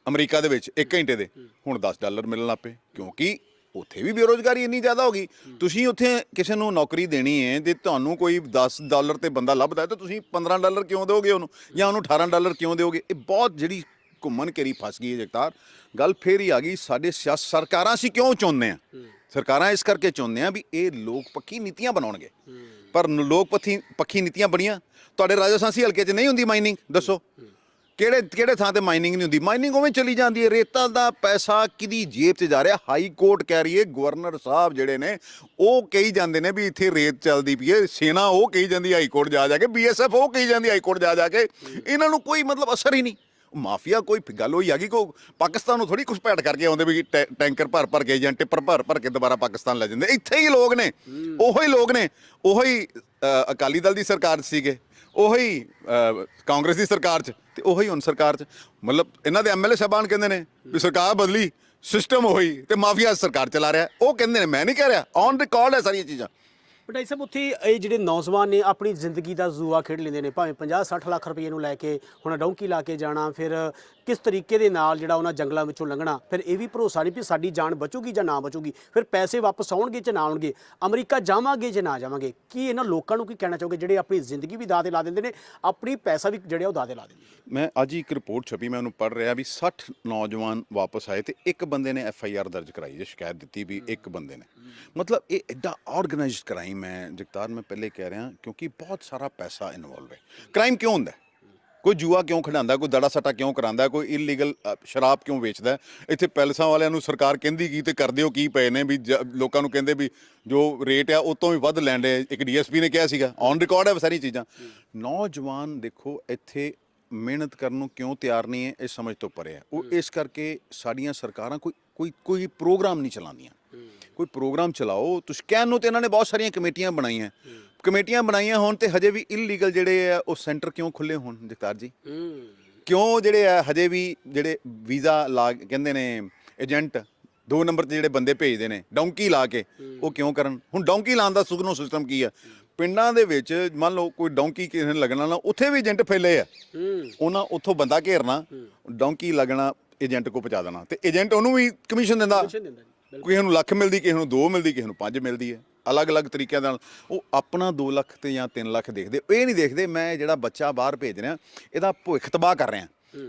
ਅਮਰੀਕਾ ਦੇ ਵਿੱਚ 1 ਘੰਟੇ ਦੇ। ਹੁਣ 10 ਡਾਲਰ ਮਿਲਣ ਲੱਗ ਕਿਉਂਕਿ ਉੱਥੇ ਵੀ ਬੇਰੋਜ਼ਗਾਰੀ ਇੰਨੀ ਜ਼ਿਆਦਾ ਹੋ ਗਈ। ਤੁਸੀਂ ਉੱਥੇ ਕਿਸੇ ਨੂੰ ਨੌਕਰੀ ਦੇਣੀ ਹੈ ਤੇ ਤੁਹਾਨੂੰ ਕੋਈ 10 ਡਾਲਰ ਤੇ ਬੰਦਾ ਲੱਭਦਾ ਤਾਂ ਤੁਸੀਂ 15 ਡਾਲਰ ਕਿਉਂ ਦਿਓਗੇ ਉਹਨੂੰ? ਜਾਂ ਉਹਨੂੰ 18 ਡਾਲਰ ਕਿਉਂ ਦਿਓਗੇ? ਇਹ ਬਹੁਤ ਜਿਹੜੀ ਘੁੰਮਣ ਘੇਰੀ ਫਸ ਗਈ ਹੈ ਜਗਤਾਰ। ਗੱਲ ਫੇਰ ਹੀ ਆ ਗਈ, ਸਾਡੇ ਸਿਆਸ ਸਰਕਾਰਾਂ ਅਸੀਂ ਕਿਉਂ ਚਾਹੁੰਦੇ ਆ ਸਰਕਾਰਾਂ ਇਸ ਕਰਕੇ ਚਾਹੁੰਦੇ ਆ ਵੀ ਇਹ ਲੋਕ ਪੱਕੀ ਨੀਤੀਆਂ ਬਣਾਉਣਗੇ। ਪਰ ਲੋਕ ਪੱਖੀ ਪੱਖੀ ਨੀਤੀਆਂ ਬਣੀਆਂ। ਤੁਹਾਡੇ ਰਾਜਸਥਾਨੀ ਹਲਕੇ 'ਚ ਨਹੀਂ ਹੁੰਦੀ ਮਾਈਨਿੰਗ ਦੱਸੋ। ਕਿਹੜੇ ਕਿਹੜੇ ਥਾਂ ਤੇ ਮਾਈਨਿੰਗ ਨਹੀਂ ਹੁੰਦੀ? ਮਾਈਨਿੰਗ ਉਵੇਂ ਚਲੀ ਜਾਂਦੀ ਹੈ। ਰੇਤਾ ਦਾ ਪੈਸਾ ਕਿਹਦੀ ਜੇਬ 'ਚ ਜਾ ਰਿਹਾ? ਹਾਈ ਕੋਰਟ ਕਹਿ ਰਹੀ ਹੈ ਗਵਰਨਰ ਸਾਹਿਬ ਜਿਹੜੇ ਨੇ ਉਹ ਕਹੀ ਜਾਂਦੇ ਨੇ ਵੀ ਇੱਥੇ ਰੇਤ ਚੱਲਦੀ ਪਈ ਹੈ। ਸੈਨਾ ਉਹ ਕਹੀ ਜਾਂਦੀ ਹਾਈ ਕੋਰਟ ਜਾ ਜਾ ਕੇ ਬੀਐਸਐਫ ਉਹ ਕਹੀ ਜਾਂਦੀ ਹਾਈ ਕੋਰਟ ਜਾ ਜਾ ਕੇ ਇਹਨਾਂ ਨੂੰ ਕੋਈ ਮਤਲਬ ਅਸਰ ਹੀ ਨਹੀਂ। ਮਾਫੀਆ ਕੋਈ ਗੱਲ ਹੋਈ ਆ ਗਈ ਕੋ ਪਾਕਿਸਤਾਨ ਨੂੰ ਥੋੜੀ ਕੁਝ ਭੈਟ ਕਰਕੇ ਆਉਂਦੇ ਵੀ ਟੈ- ਟੈਂਕਰ ਭਰ ਭਰ ਕੇ ਜਾਂ ਟਿੱਪਰ ਭਰ ਭਰ ਕੇ ਦੁਬਾਰਾ ਪਾਕਿਸਤਾਨ ਲੈ ਜਾਂਦੇ। ਇੱਥੇ ਹੀ ਲੋਕ ਨੇ ਉਹੋ ਹੀ ਲੋਕ ਨੇ। ਉਹੋ ਹੀ ਅ, ਅਕਾਲੀ ਦਲ ਦੀ ਸਰਕਾਰ 'ਚ ਸੀਗੇ। ਉਹੀ ਅ, ਕਾਂਗਰਸ ਦੀ ਸਰਕਾਰ 'ਚ ਤੇ ਉਹੀ ਹੁਣ ਸਰਕਾਰ 'ਚ। ਮਤਲਬ ਇਹਨਾਂ ਦੇ ਐਮਐਲਏ ਸਾਹਿਬਾਨ ਕਹਿੰਦੇ ਨੇ ਵੀ ਸਰਕਾਰ ਬਦਲੀ ਸਿਸਟਮ ਹੋਈ ਤੇ ਮਾਫੀਆ ਸਰਕਾਰ ਚਲਾ ਰਿਹਾ। ਉਹ ਕਹਿੰਦੇ ਨੇ ਮੈਂ ਨਹੀਂ ਕਹਿ ਰਿਹਾ ਔਨ ਰਿਕਾਰਡ ਹੈ ਸਾਰੀਆਂ ਚੀਜ਼ਾਂ। ਬਟਾਈ ਸਾਹਿਬ, ਉੱਥੇ ਇਹ ਜਿਹੜੇ ਨੌਜਵਾਨ ਨੇ ਆਪਣੀ ਜ਼ਿੰਦਗੀ ਦਾ ਜੂਆ ਖੇਡ ਲੈਂਦੇ ਨੇ, ਭਾਵੇਂ 50 60 ਲੱਖ ਰੁਪਏ ਨੂੰ ਲੈ ਕੇ ਹੁਣ ਡੌਂਕੀ ਲਾ ਕੇ ਜਾਣਾ, ਫਿਰ ਕਿਸ ਤਰੀਕੇ ਦੇ ਨਾਲ ਜਿਹੜਾ ਉਹਨਾਂ ਜੰਗਲਾਂ ਵਿੱਚੋਂ ਲੰਘਣਾ, ਫਿਰ ਇਹ ਵੀ ਭਰੋਸਾ ਨਹੀਂ ਵੀ ਸਾਡੀ ਜਾਨ ਬਚੂਗੀ ਜਾਂ ਨਾ ਬਚੂਗੀ। ਫਿਰ ਪੈਸੇ ਵਾਪਸ ਆਉਣਗੇ ਜਾਂ ਨਾ ਆਉਣਗੇ, ਅਮਰੀਕਾ ਜਾਵਾਂਗੇ ਜਾਂ ਨਾ ਜਾਵਾਂਗੇ, ਕੀ ਇਹਨਾਂ ਲੋਕਾਂ ਨੂੰ ਕੀ ਕਹਿਣਾ ਚਾਹੋਗੇ ਜਿਹੜੇ ਆਪਣੀ ਜ਼ਿੰਦਗੀ ਵੀ ਦਾਅ ਤੇ ਲਾ ਦਿੰਦੇ ਨੇ, ਆਪਣੀ ਪੈਸਾ ਵੀ ਜਿਹੜਾ ਉਹ ਦਾਅ ਤੇ ਲਾ ਦਿੰਦੇ ਨੇ? ਮੈਂ ਅੱਜ ਹੀ ਇੱਕ ਰਿਪੋਰਟ ਛਪੀ, ਮੈਂ ਉਹਨੂੰ ਪੜ੍ਹ ਰਿਹਾ ਵੀ 60 ਨੌਜਵਾਨ ਵਾਪਸ ਆਏ ਤੇ ਇੱਕ ਬੰਦੇ ਨੇ ਐਫ ਆਈ ਆਰ ਦਰਜ ਕਰਾਈ, ਜੇ ਸ਼ਿਕਾਇਤ ਦਿੱਤੀ ਵੀ ਇੱਕ ਬੰਦੇ ਨੇ। ਮਤਲਬ ਇਹ ਐਡਾ ਆਰਗੇਨਾਈਜ਼ਡ ਕ੍ਰਾਈਮ ਹੈ, ਜਗਤਾਰ, ਮੈਂ ਪਹਿਲੇ ਕਹਿ ਰਿਹਾ ਕਿਉਂਕਿ ਬਹੁਤ ਸਾਰਾ ਪੈਸਾ ਇਨਵੋਲਵ ਹੈ। ਕ੍ਰਾਈਮ ਕਿਉਂ ਹੁੰਦਾ ਕੋਈ ਜੂਆ ਕਿਉਂ ਖਿਡਾਉਂਦਾ ਕੋਈ ਦੜਾ ਸੱਟਾ ਕਿਉਂ ਕਰਾਉਂਦਾ ਕੋਈ ਇਲੀਗਲ ਸ਼ਰਾਬ ਕਿਉਂ ਵੇਚਦਾ? ਇੱਥੇ ਪੈਲਸਾਂ ਵਾਲਿਆਂ ਨੂੰ ਸਰਕਾਰ ਕਹਿੰਦੀ ਕੀ ਤੇ ਕਰਦੇ ਹੋ ਕੀ ਪਏ ਨੇ ਵੀ ਲੋਕਾਂ ਨੂੰ ਕਹਿੰਦੇ ਵੀ ਜੋ ਰੇਟ ਆ ਉਹ ਤੋਂ ਵੀ ਵੱਧ ਲੈਂਦੇ ਇੱਕ ਡੀਐਸਪੀ ਨੇ ਕਿਹਾ ਸੀਗਾ ਔਨ ਰਿਕਾਰਡ ਹੈ ਸਾਰੀ ਚੀਜ਼ਾਂ। ਨੌਜਵਾਨ ਦੇਖੋ ਇੱਥੇ ਮਿਹਨਤ ਕਰਨ ਨੂੰ ਕਿਉਂ ਤਿਆਰ ਨਹੀਂ ਹੈ ਇਹ ਸਮਝ ਤੋਂ ਪਰੇ ਹੈ। ਉਹ ਇਸ ਕਰਕੇ ਸਾਡੀਆਂ ਸਰਕਾਰਾਂ ਕੋਈ ਕੋਈ ਕੋਈ ਪ੍ਰੋਗਰਾਮ ਨਹੀਂ ਚਲਾਉਂਦੀਆਂ। ਕੋਈ ਪ੍ਰੋਗਰਾਮ ਚਲਾਓ ਤੁਸੀਂ ਕਹਿਣ ਨੂੰ ਤੇ ਇਹਨਾਂ ਨੇ ਬਹੁਤ ਸਾਰੀਆਂ ਕਮੇਟੀਆਂ ਬਣਾਈਆਂ। ਕਮੇਟੀਆਂ ਬਣਾਈਆਂ ਹੋਣ ਤੇ ਹਜੇ ਵੀ ਇਲੀਗਲ ਜਿਹੜੇ ਆ ਉਹ ਸੈਂਟਰ ਕਿਉਂ ਖੁੱਲੇ ਹੋਣ ਜਗਤਾਰ ਜੀ? ਕਿਉਂ ਜਿਹੜੇ ਆ ਹਜੇ ਵੀ ਜਿਹੜੇ ਵੀਜ਼ਾ ਲਾ ਕਹਿੰਦੇ ਨੇ ਏਜੰਟ ਦੋ ਨੰਬਰ ਤੇ ਜਿਹੜੇ ਬੰਦੇ ਭੇਜਦੇ ਨੇ ਡੌਂਕੀ ਲਾ ਕੇ ਉਹ ਕਿਉਂ ਕਰਨ? ਹੁਣ ਡੌਂਕੀ ਲਾਉਣ ਦਾ ਸੁਗਨੋ ਸਿਸਟਮ ਕੀ ਆ? ਪਿੰਡਾਂ ਦੇ ਵਿੱਚ ਮੰਨ ਲਓ ਕੋਈ ਡੌਂਕੀ ਕਿਸੇ ਨੇ ਲੱਗਣਾ ਨਾ ਉੱਥੇ ਵੀ ਏਜੰਟ ਫੈਲੇ ਆ। ਉਹਨਾਂ ਉੱਥੋਂ ਬੰਦਾ ਘੇਰਨਾ ਡੌਂਕੀ ਲੱਗਣਾ ਏਜੰਟ ਕੋ ਪਹੁੰਚਾ ਦੇਣਾ। ਤੇ ਏਜੰਟ ਉਹਨੂੰ ਵੀ ਕਮਿਸ਼ਨ ਦਿੰਦਾ। ਕਿਸੇ ਨੂੰ ਲੱਖ ਮਿਲਦੀ ਕਿਸੇ ਨੂੰ 2 ਮਿਲਦੀ ਕਿਸੇ ਨੂੰ 5 ਮਿਲਦੀ ਹੈ। ਅਲੱਗ-ਅਲੱਗ ਤਰੀਕਿਆਂ ਨਾਲ। ਉਹ ਆਪਣਾ 2 ਲੱਖ ਤੇ ਜਾਂ 3 ਲੱਖ ਦੇਖਦੇ। ਇਹ ਨਹੀਂ ਦੇਖਦੇ ਮੈਂ ਜਿਹੜਾ ਬੱਚਾ ਬਾਹਰ ਭੇਜ ਰਿਹਾ ਇਹਦਾ ਭਵਿੱਖ ਤਬਾਹ ਕਰ ਰਿਹਾ।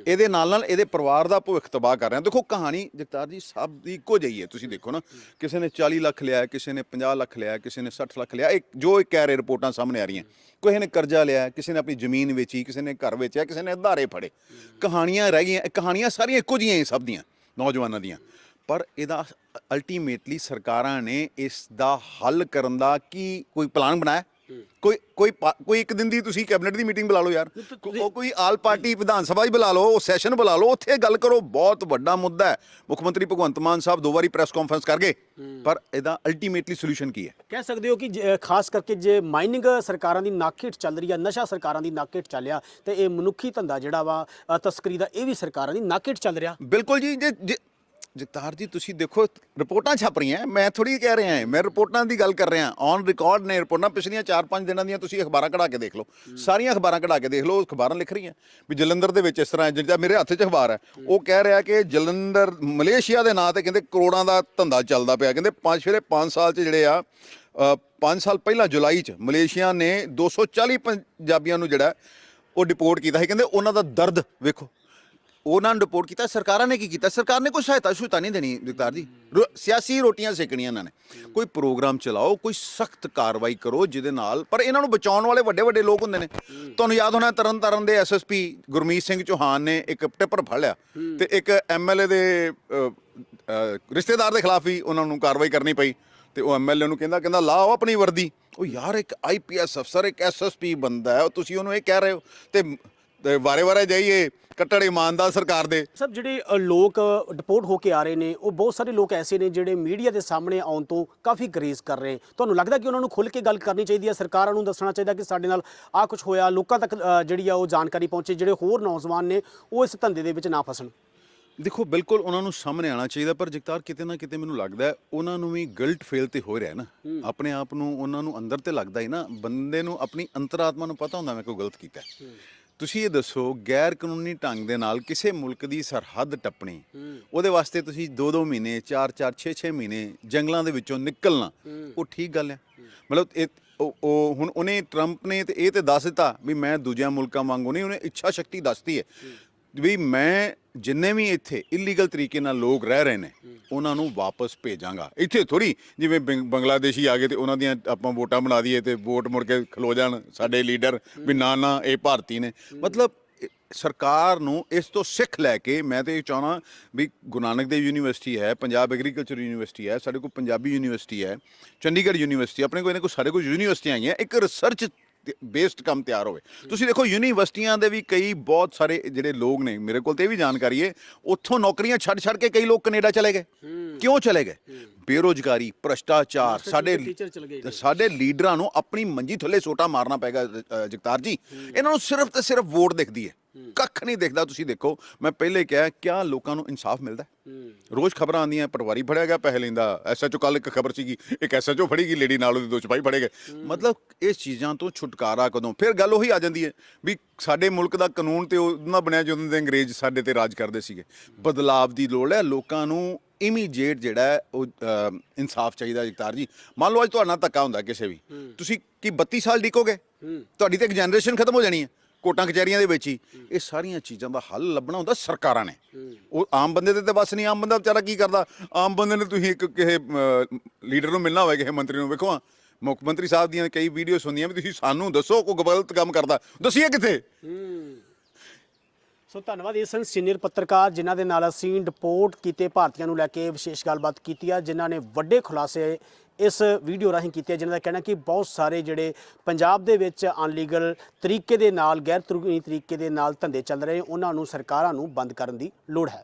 ਇਹਦੇ ਨਾਲ ਨਾਲ ਇਹਦੇ ਪਰਿਵਾਰ ਦਾ ਭਵਿੱਖ ਤਬਾਹ ਕਰ ਰਿਹਾ। ਦੇਖੋ ਕਹਾਣੀ ਜਗਤਾਰ ਜੀ ਸਭ ਦੀ ਇੱਕੋ ਜਿਹੀ ਹੈ। ਤੁਸੀਂ ਦੇਖੋ ਨਾ ਕਿਸੇ ਨੇ 40 ਲੱਖ ਲਿਆ ਕਿਸੇ ਨੇ 50 ਲੱਖ ਲਿਆ ਕਿਸੇ ਨੇ 60 ਲੱਖ ਲਿਆ। ਇੱਕ ਜੋ ਇੱਕ ਕਹਿ ਰਹੇ ਰਿਪੋਰਟਾਂ ਸਾਹਮਣੇ ਆ ਰਹੀਆਂ। ਕਿਸੇ ਨੇ ਕਰਜ਼ਾ ਲਿਆ ਕਿਸੇ ਨੇ ਆਪਣੀ ਜ਼ਮੀਨ ਵੇਚੀ ਕਿਸੇ ਨੇ ਘਰ ਵੇਚਿਆ ਕਿਸੇ ਨੇ ਅਧਾਰੇ ਫੜੇ। ਕਹਾਣੀਆਂ ਰਹਿ ਗਈਆਂ। ਇਹ ਕਹਾਣੀਆਂ ਸਾਰੀਆਂ ਇੱਕੋ ਜਿਹੀਆਂ ਹੀ ਸਭ ਦੀਆਂ ਨੌਜਵਾਨਾਂ ਦੀਆਂ। ਪਰ ਇਹਦਾ ਅਲਟੀਮੇਟਲੀ ਸਰਕਾਰਾਂ ਨੇ ਇਸ ਦਾ ਹੱਲ ਕਰਨ ਦਾ ਕੀ ਕੋਈ ਪਲਾਨ ਬਣਾਇਆ? ਕੋਈ ਕੋਈ ਪਾ- ਕੋਈ ਇੱਕ ਦਿਨ ਦੀ ਤੁਸੀਂ ਕੈਬਨਿਟ ਦੀ ਮੀਟਿੰਗ ਬੁਲਾ ਲਓ ਯਾਰ। ਉਹ ਕੋਈ ਆਲ ਪਾਰਟੀ ਵਿਧਾਨ ਸਭਾ ਹੀ ਬੁਲਾ ਲਓ ਉਹ ਸੈਸ਼ਨ ਬੁਲਾ ਲਓ ਉੱਥੇ ਗੱਲ ਕਰੋ। ਬਹੁਤ ਵੱਡਾ ਮੁੱਦਾ ਹੈ। ਮੁੱਖ ਮੰਤਰੀ ਭਗਵੰਤ ਮਾਨ ਸਾਹਿਬ ਦੋ ਵਾਰੀ ਪ੍ਰੈਸ ਕਾਨਫਰੰਸ ਕਰ ਗਏ। ਪਰ ਇਹਦਾ ਅਲਟੀਮੇਟਲੀ ਸੋਲੂਸ਼ਨ ਕੀ ਹੈ? ਕਹਿ ਸਕਦੇ ਹੋ ਕਿ ਜੇ- ਖਾਸ ਕਰਕੇ ਜੇ ਮਾਈਨਿੰਗ ਸਰਕਾਰਾਂ ਦੀ ਨਾਕੇਟ ਚੱਲ ਰਹੀ ਆ ਨਸ਼ਾ ਸਰਕਾਰਾਂ ਦੀ ਨਾਕੇਟ ਚੱਲਿਆ ਤੇ ਇਹ ਮਨੁੱਖੀ ਧੰਦਾ ਜਿਹੜਾ ਵਾ ਤਸਕਰੀ ਦਾ ਇਹ ਵੀ ਸਰਕਾਰਾਂ ਦੀ ਨਾਕੇਟ ਚੱਲ ਰਿਹਾ। ਬਿਲਕੁਲ ਜੀ ਜੇ ਜੇ- ਜਗਤਾਰ ਜੀ, ਤੁਸੀਂ ਦੇਖੋ, ਰਿਪੋਰਟਾਂ ਛਪ ਰਹੀਆਂ। ਮੈਂ ਥੋੜੀ ਕਹਿ ਰਿਹਾ ਮੈਂ ਰਿਪੋਰਟਾਂ ਦੀ ਗੱਲ ਕਰ ਰਿਹਾ ਔਨ ਰਿਕਾਰਡ ਨੇ ਰਿਪੋਰਟਾਂ, ਪਿਛਲੀਆਂ 4-5 ਦਿਨਾਂ ਦੀਆਂ ਤੁਸੀਂ ਅਖਬਾਰਾਂ ਕਢਾ ਕੇ ਦੇਖ ਲਓ। ਸਾਰੀਆਂ ਅਖਬਾਰਾਂ ਕਢਾ ਕੇ ਦੇਖ ਲਓ ਅਖਬਾਰਾਂ ਲਿਖ ਰਹੀਆਂ। ਵੀ ਜਲੰਧਰ ਦੇ ਵਿੱਚ ਇਸ ਤਰ੍ਹਾਂ ਜਿਹੜਾ ਮੇਰੇ ਹੱਥ 'ਚ ਅਖਬਾਰ ਹੈ, ਉਹ ਕਹਿ ਰਿਹਾ ਕਿ ਜਲੰਧਰ, ਮਲੇਸ਼ੀਆ ਦੇ ਨਾਂ ਤੇ ਕਹਿੰਦੇ ਕਰੋੜਾਂ ਦਾ ਧੰਦਾ ਚੱਲਦਾ ਪਿਆ। ਕਹਿੰਦੇ ਪੰਜ ਪਿਛਲੇ 5 ਸਾਲ 'ਚ ਜਿਹੜੇ ਆ 5 ਸਾਲ ਪਹਿਲਾਂ ਜੁਲਾਈ 'ਚ ਮਲੇਸ਼ੀਆ ਨੇ 240 ਪੰਜਾਬੀਆਂ ਨੂੰ ਜਿਹੜਾ, ਉਹ ਡਿਪੋਰਟ ਕੀਤਾ ਸੀ। ਕਹਿੰਦੇ ਉਹਨਾਂ ਦਾ ਦਰਦ ਵੇਖੋ। ਉਹਨਾਂ ਨੂੰ ਰਿਪੋਰਟ ਕੀਤਾ ਸਰਕਾਰਾਂ ਨੇ ਕੀ ਕੀਤਾ? ਸਰਕਾਰ ਨੇ ਕੋਈ ਸਹਾਇਤਾ ਸੁਹਿਤਾ ਨਹੀਂ ਦੇਣੀ ਜਗਤਾਰ ਜੀ। ਰੋ- ਸਿਆਸੀ ਰੋਟੀਆਂ ਸੇਕਣੀਆਂ ਇਹਨਾਂ ਨੇ। ਕੋਈ ਪ੍ਰੋਗਰਾਮ ਚਲਾਓ ਕੋਈ ਸਖਤ ਕਾਰਵਾਈ ਕਰੋ ਜਿਹਦੇ ਨਾਲ ਪਰ ਇਹਨਾਂ ਨੂੰ ਬਚਾਉਣ ਵਾਲੇ ਵੱਡੇ ਵੱਡੇ ਲੋਕ ਹੁੰਦੇ ਨੇ। ਤੁਹਾਨੂੰ ਯਾਦ ਹੋਣਾ ਤਰਨ ਤਾਰਨ ਦੇ ਐਸਐਸਪੀ ਗੁਰਮੀਤ ਸਿੰਘ ਚੌਹਾਨ ਨੇ ਇੱਕ ਟਿੱਪਰ ਫੜ ਲਿਆ ਤੇ ਇੱਕ ਐਮਐਲਏ ਦੇ ਅ, ਅ, ਰਿਸ਼ਤੇਦਾਰ ਦੇ ਖਿਲਾਫ ਹੀ ਉਹਨਾਂ ਨੂੰ ਕਾਰਵਾਈ ਕਰਨੀ ਪਈ ਤੇ ਉਹ ਐਮਐਲਏ ਨੂੰ ਕਹਿੰਦਾ ਕਹਿੰਦਾ ਲਾਓ ਆਪਣੀ ਵਰਦੀ। ਉਹ ਯਾਰ ਇੱਕ ਆਈਪੀਐਸ ਅਫਸਰ ਇੱਕ ਐਸਐਸਪੀ ਬੰਦਾ ਹੈ ਉਹ ਤੁਸੀਂ ਉਹਨੂੰ ਇਹ ਕਹਿ ਰਹੇ ਹੋ ਤੇ ਤੇ ਵਾਰੇ ਵਾਰੇ ਜਾਈਏ ਕੱਟੜ ਇਮਾਨਦਾਰ ਸਰਕਾਰ ਦੇ। ਸਭ ਜਿਹੜੇ ਅ, ਲੋਕ ਡਿਪੋਰਟ ਹੋ ਕੇ ਆ ਰਹੇ ਨੇ ਉਹ ਬਹੁਤ ਸਾਰੇ ਲੋਕ ਐਸੇ ਨੇ ਜਿਹੜੇ ਮੀਡੀਆ ਦੇ ਸਾਹਮਣੇ ਆਉਣ ਤੋਂ ਕਾਫੀ ਗਰੇਜ਼ ਕਰ ਰਹੇ। ਤੁਹਾਨੂੰ ਲੱਗਦਾ ਕਿ ਉਹਨਾਂ ਨੂੰ ਖੁੱਲ੍ਹ ਕੇ ਗੱਲ ਕਰਨੀ ਚਾਹੀਦੀ ਹੈ? ਸਰਕਾਰਾਂ ਨੂੰ ਦੱਸਣਾ ਚਾਹੀਦਾ ਕਿ ਸਾਡੇ ਨਾਲ ਆ ਕੁਝ ਹੋਇਆ ਲੋਕਾਂ ਤੱਕ ਅ, ਜਿਹੜੀ ਆ ਉਹ ਜਾਣਕਾਰੀ ਪਹੁੰਚੇ ਜਿਹੜੇ ਹੋਰ ਨੌਜਵਾਨ ਨੇ ਉਹ ਇਸ ਧੰਦੇ ਦੇ ਵਿੱਚ ਨਾ ਫਸਣ। ਦੇਖੋ ਬਿਲਕੁਲ ਉਹਨਾਂ ਨੂੰ ਸਾਹਮਣੇ ਆਉਣਾ ਚਾਹੀਦਾ ਪਰ ਜਗਤਾਰ ਕਿਤੇ ਨਾ ਕਿਤੇ ਮੈਨੂੰ ਲੱਗਦਾ ਹੈ, ਉਹਨਾਂ ਨੂੰ ਵੀ ਗਿਲਟ ਫੀਲ ਤੇ ਹੋ ਰਿਹਾ ਨਾ। ਆਪਣੇ ਆਪ ਨੂੰ ਉਹਨਾਂ ਨੂੰ ਅੰਦਰ ਤੇ ਲੱਗਦਾ ਹੀ ਨਾ ਬੰਦੇ ਨੂੰ ਆਪਣੀ ਅੰਤਰਾਤਮਾ ਨੂੰ ਪਤਾ ਹੁੰਦਾ ਮੈਂ ਕੋਈ ਗਲਤ ਕੀਤਾ ਹੈ। ਤੁਸੀਂ ਇਹ ਦੱਸੋ ਗੈਰ ਕਾਨੂੰਨੀ ਢੰਗ ਦੇ ਨਾਲ ਕਿਸੇ ਮੁਲਕ ਦੀ ਸਰਹੱਦ ਟੱਪਣੀ ਉਹਦੇ ਵਾਸਤੇ ਤੁਸੀਂ 2-2 ਮਹੀਨੇ 4-4 6-6 ਮਹੀਨੇ ਜੰਗਲਾਂ ਦੇ ਵਿੱਚੋਂ ਨਿਕਲਣਾ ਉਹ ਠੀਕ ਗੱਲ ਹੈ। ਮਤਲਬ ਇਹ ਉਹ ਹੁਣ ਉਹਨੇ ਟਰੰਪ ਨੇ ਤੇ ਇਹ ਤੇ ਦੱਸ ਦਿੱਤਾ ਵੀ ਮੈਂ ਦੂਜਿਆਂ ਮੁਲਕਾਂ ਵਾਂਗੂ ਨਹੀਂ ਉਹਨੇ ਇੱਛਾ ਸ਼ਕਤੀ ਦੱਸਤੀ ਹੈ। ਵੀ ਮੈਂ ਜਿੰਨੇ ਵੀ ਇੱਥੇ ਇਲੀਗਲ ਤਰੀਕੇ ਨਾਲ ਲੋਕ ਰਹਿ ਰਹੇ ਨੇ ਉਹਨਾਂ ਨੂੰ ਵਾਪਸ ਭੇਜਾਂਗਾ। ਇੱਥੇ ਥੋੜੀ ਜਿਵੇਂ ਬੰਗ- ਬੰਗਲਾਦੇਸ਼ੀ ਆ ਗਏ ਤੇ ਉਹਨਾਂ ਦੀਆਂ ਆਪਾਂ ਵੋਟਾਂ ਬਣਾ ਦਈਏ ਤੇ ਵੋਟ ਮੁੜ ਕੇ ਖਲੋ ਜਾਣ ਸਾਡੇ ਲੀਡਰ ਵੀ ਨਾ ਨਾ ਇਹ ਭਾਰਤੀ ਨੇ। ਮਤਲਬ ਇਹ- ਸਰਕਾਰ ਨੂੰ ਇਸ ਤੋਂ ਸਿੱਖ ਲੈ ਕੇ ਮੈਂ ਤੇ ਇਹ ਚਾਹਣਾ ਵੀ ਗੁਰੂ ਨਾਨਕ ਦੇਵ ਯੂਨੀਵਰਸਿਟੀ ਹੈ ਪੰਜਾਬ ਐਗਰੀਕਲਚਰ ਯੂਨੀਵਰਸਿਟੀ ਹੈ ਸਾਡੇ ਕੋਲ ਪੰਜਾਬੀ ਯੂਨੀਵਰਸਿਟੀ ਹੈ ਚੰਡੀਗੜ੍ਹ ਯੂਨੀਵਰਸਿਟੀ ਆਪਣੇ ਕੋਲ ਇਹਨਾਂ ਕੋਲ ਸਾਡੇ ਕੋਲ ਯੂਨੀਵਰਸਿਟੀਆਂ ਆਈਆਂ ਇੱਕ ਰਿਸਰਚ ਬੇਸਡ ਕੰਮ ਤਿਆਰ ਹੋਵੇ। ਤੁਸੀਂ ਦੇਖੋ ਯੂਨੀਵਰਸਿਟੀਆਂ ਦੇ ਵੀ ਕਈ ਬਹੁਤ ਸਾਰੇ ਜਿਹੜੇ ਲੋਕ ਨੇ ਮੇਰੇ ਕੋਲ ਤੇ ਇਹ ਵੀ ਜਾਣਕਾਰੀ ਹੈ ਉੱਥੋਂ ਨੌਕਰੀਆਂ ਛੱਡ ਛੱਡ ਕੇ ਕਈ ਲੋਕ ਕੈਨੇਡਾ ਚਲੇ ਗਏ। ਕਿਉਂ ਚਲੇ ਗਏ? ਬੇਰੋਜ਼ਗਾਰੀ ਭ੍ਰਸ਼ਟਾਚਾਰ ਸਾਡੇ ਟੀਚਰ ਚਲ ਗਏ ਤੇ ਸਾਡੇ ਲੀਡਰਾਂ ਨੂੰ ਆਪਣੀ ਮੰਜੀ ਥੱਲੇ ਸੋਟਾ ਮਾਰਨਾ ਪੈਗਾ ਜਗਤਾਰ ਜੀ। ਇਹਨਾਂ ਨੂੰ ਸਿਰਫ ਤੇ ਸਿਰਫ ਵੋਟ ਦਿਖਦੀ ਹੈ। ਕੱਖ ਨਹੀਂ ਦਿਖਦਾ ਤੁਸੀਂ ਦੇਖੋ। ਮੈਂ ਪਹਿਲੇ ਕਿਹਾ ਕਿਆ ਲੋਕਾਂ ਨੂੰ ਇਨਸਾਫ ਮਿਲਦਾ? ਰੋਜ਼ ਖਬਰਾਂ ਆਉਂਦੀਆਂ ਪਟਵਾਰੀ ਫੜਿਆ ਗਿਆ ਪੈਸੇ ਲੈਂਦਾ। ਐਸਐਚਓ ਕੱਲ ਇੱਕ ਖਬਰ ਸੀਗੀ ਇੱਕ ਐਸਐਚਓ ਫੜੀ ਗਈ ਲੇਡੀ ਨਾਲ ਉਹਦੇ ਦੋ ਸਿਪਾਹੀ ਫੜੇ ਗਏ। ਮਤਲਬ ਇਸ ਚੀਜ਼ਾਂ ਤੋਂ ਛੁਟਕਾਰਾ ਕਦੋਂ? ਫਿਰ ਗੱਲ ਉਹੀ ਆ ਜਾਂਦੀ ਹੈ ਵੀ ਸਾਡੇ ਮੁਲਕ ਦਾ ਕਾਨੂੰਨ ਤੇ ਉਹਨਾਂ ਬਣਿਆ ਜਦੋਂ ਦੇ ਅੰਗਰੇਜ਼ ਸਾਡੇ ਤੇ ਰਾਜ ਕਰਦੇ ਸੀਗੇ। ਬਦਲਾਵ ਦੀ ਲੋੜ ਹੈ ਲੋਕਾਂ ਨੂੰ ਇਮੀਡੀਏਟ ਜਿਹੜਾ ਉਹ ਇਨਸਾਫ ਚਾਹੀਦਾ ਜਗਤਾਰ ਜੀ। ਮੰਨ ਲਓ ਅੱਜ ਤੁਹਾਡਾ ਧੱਕਾ ਹੁੰਦਾ ਕਿਸੇ ਵੀ। ਤੁਸੀਂ ਕੀ 32 ਸਾਲ ਡਿੱਕੋਗੇ ਤੁਹਾਡੀ ਤਾਂ ਇੱਕ ਜਨਰੇਸ਼ਨ ਖਤਮ ਹੋ ਜਾਣੀ ਹੈ ਕੋਟਾਂ ਕਚਹਿਰੀਆਂ ਦੇ ਵਿੱਚ ਹੀ। ਇਹ ਸਾਰੀਆਂ ਚੀਜ਼ਾਂ ਦਾ ਹੱਲ ਲੱਭਣਾ ਹੁੰਦਾ ਸਰਕਾਰਾਂ ਨੇ। ਉਹ ਆਮ ਬੰਦੇ ਦੇ ਤੇ ਬਸ ਨਹੀਂ ਆਮ ਬੰਦਾ ਵਿਚਾਰਾ ਕੀ ਕਰਦਾ? ਆਮ ਬੰਦੇ ਨੇ ਤੁਸੀਂ ਇੱਕ ਕਿਸੇ ਲੀਡਰ ਨੂੰ ਮਿਲਣਾ ਹੋਵੇ ਕਿਸੇ ਮੰਤਰੀ ਨੂੰ ਵੇਖੋ ਮੁੱਖ ਮੰਤਰੀ ਸਾਹਿਬ ਦੀਆਂ ਕਈ ਵੀਡੀਓਜ਼ ਹੁੰਦੀਆਂ ਵੀ ਤੁਸੀਂ ਸਾਨੂੰ ਦੱਸੋ ਕੋਈ ਗਲਤ ਕੰਮ ਕਰਦਾ। ਦੱਸੀਏ ਕਿੱਥੇ? ਸੋ ਧੰਨਵਾਦ ਇਹ ਸਨ ਸੀਨੀਅਰ ਪੱਤਰਕਾਰ ਜਿਨ੍ਹਾਂ ਦੇ ਨਾਲ ਅਸੀਂ ਡਿਪੋਰਟ ਕੀਤੇ ਭਾਰਤੀਆਂ ਨੂੰ ਲੈ ਕੇ ਵਿਸ਼ੇਸ਼ ਗੱਲਬਾਤ ਕੀਤੀ ਆ ਜਿਨ੍ਹਾਂ ਨੇ ਵੱਡੇ ਖੁਲਾਸੇ ਇਸ ਵੀਡੀਓ ਰਾਹੀਂ ਕੀਤੇ ਆ, ਜਿਨ੍ਹਾਂ ਦਾ ਕਹਿਣਾ ਕਿ ਬਹੁਤ ਸਾਰੇ ਜਿਹੜੇ ਪੰਜਾਬ ਦੇ ਵਿੱਚ ਅਨਲੀਗਲ ਤਰੀਕੇ ਦੇ ਨਾਲ ਗੈਰ ਕਾਨੂੰਨੀ ਤਰੀਕੇ ਦੇ ਨਾਲ ਧੰਦੇ ਚੱਲ ਰਹੇ ਉਹਨਾਂ ਨੂੰ ਸਰਕਾਰਾਂ ਨੂੰ ਬੰਦ ਕਰਨ ਦੀ ਲੋੜ ਹੈ।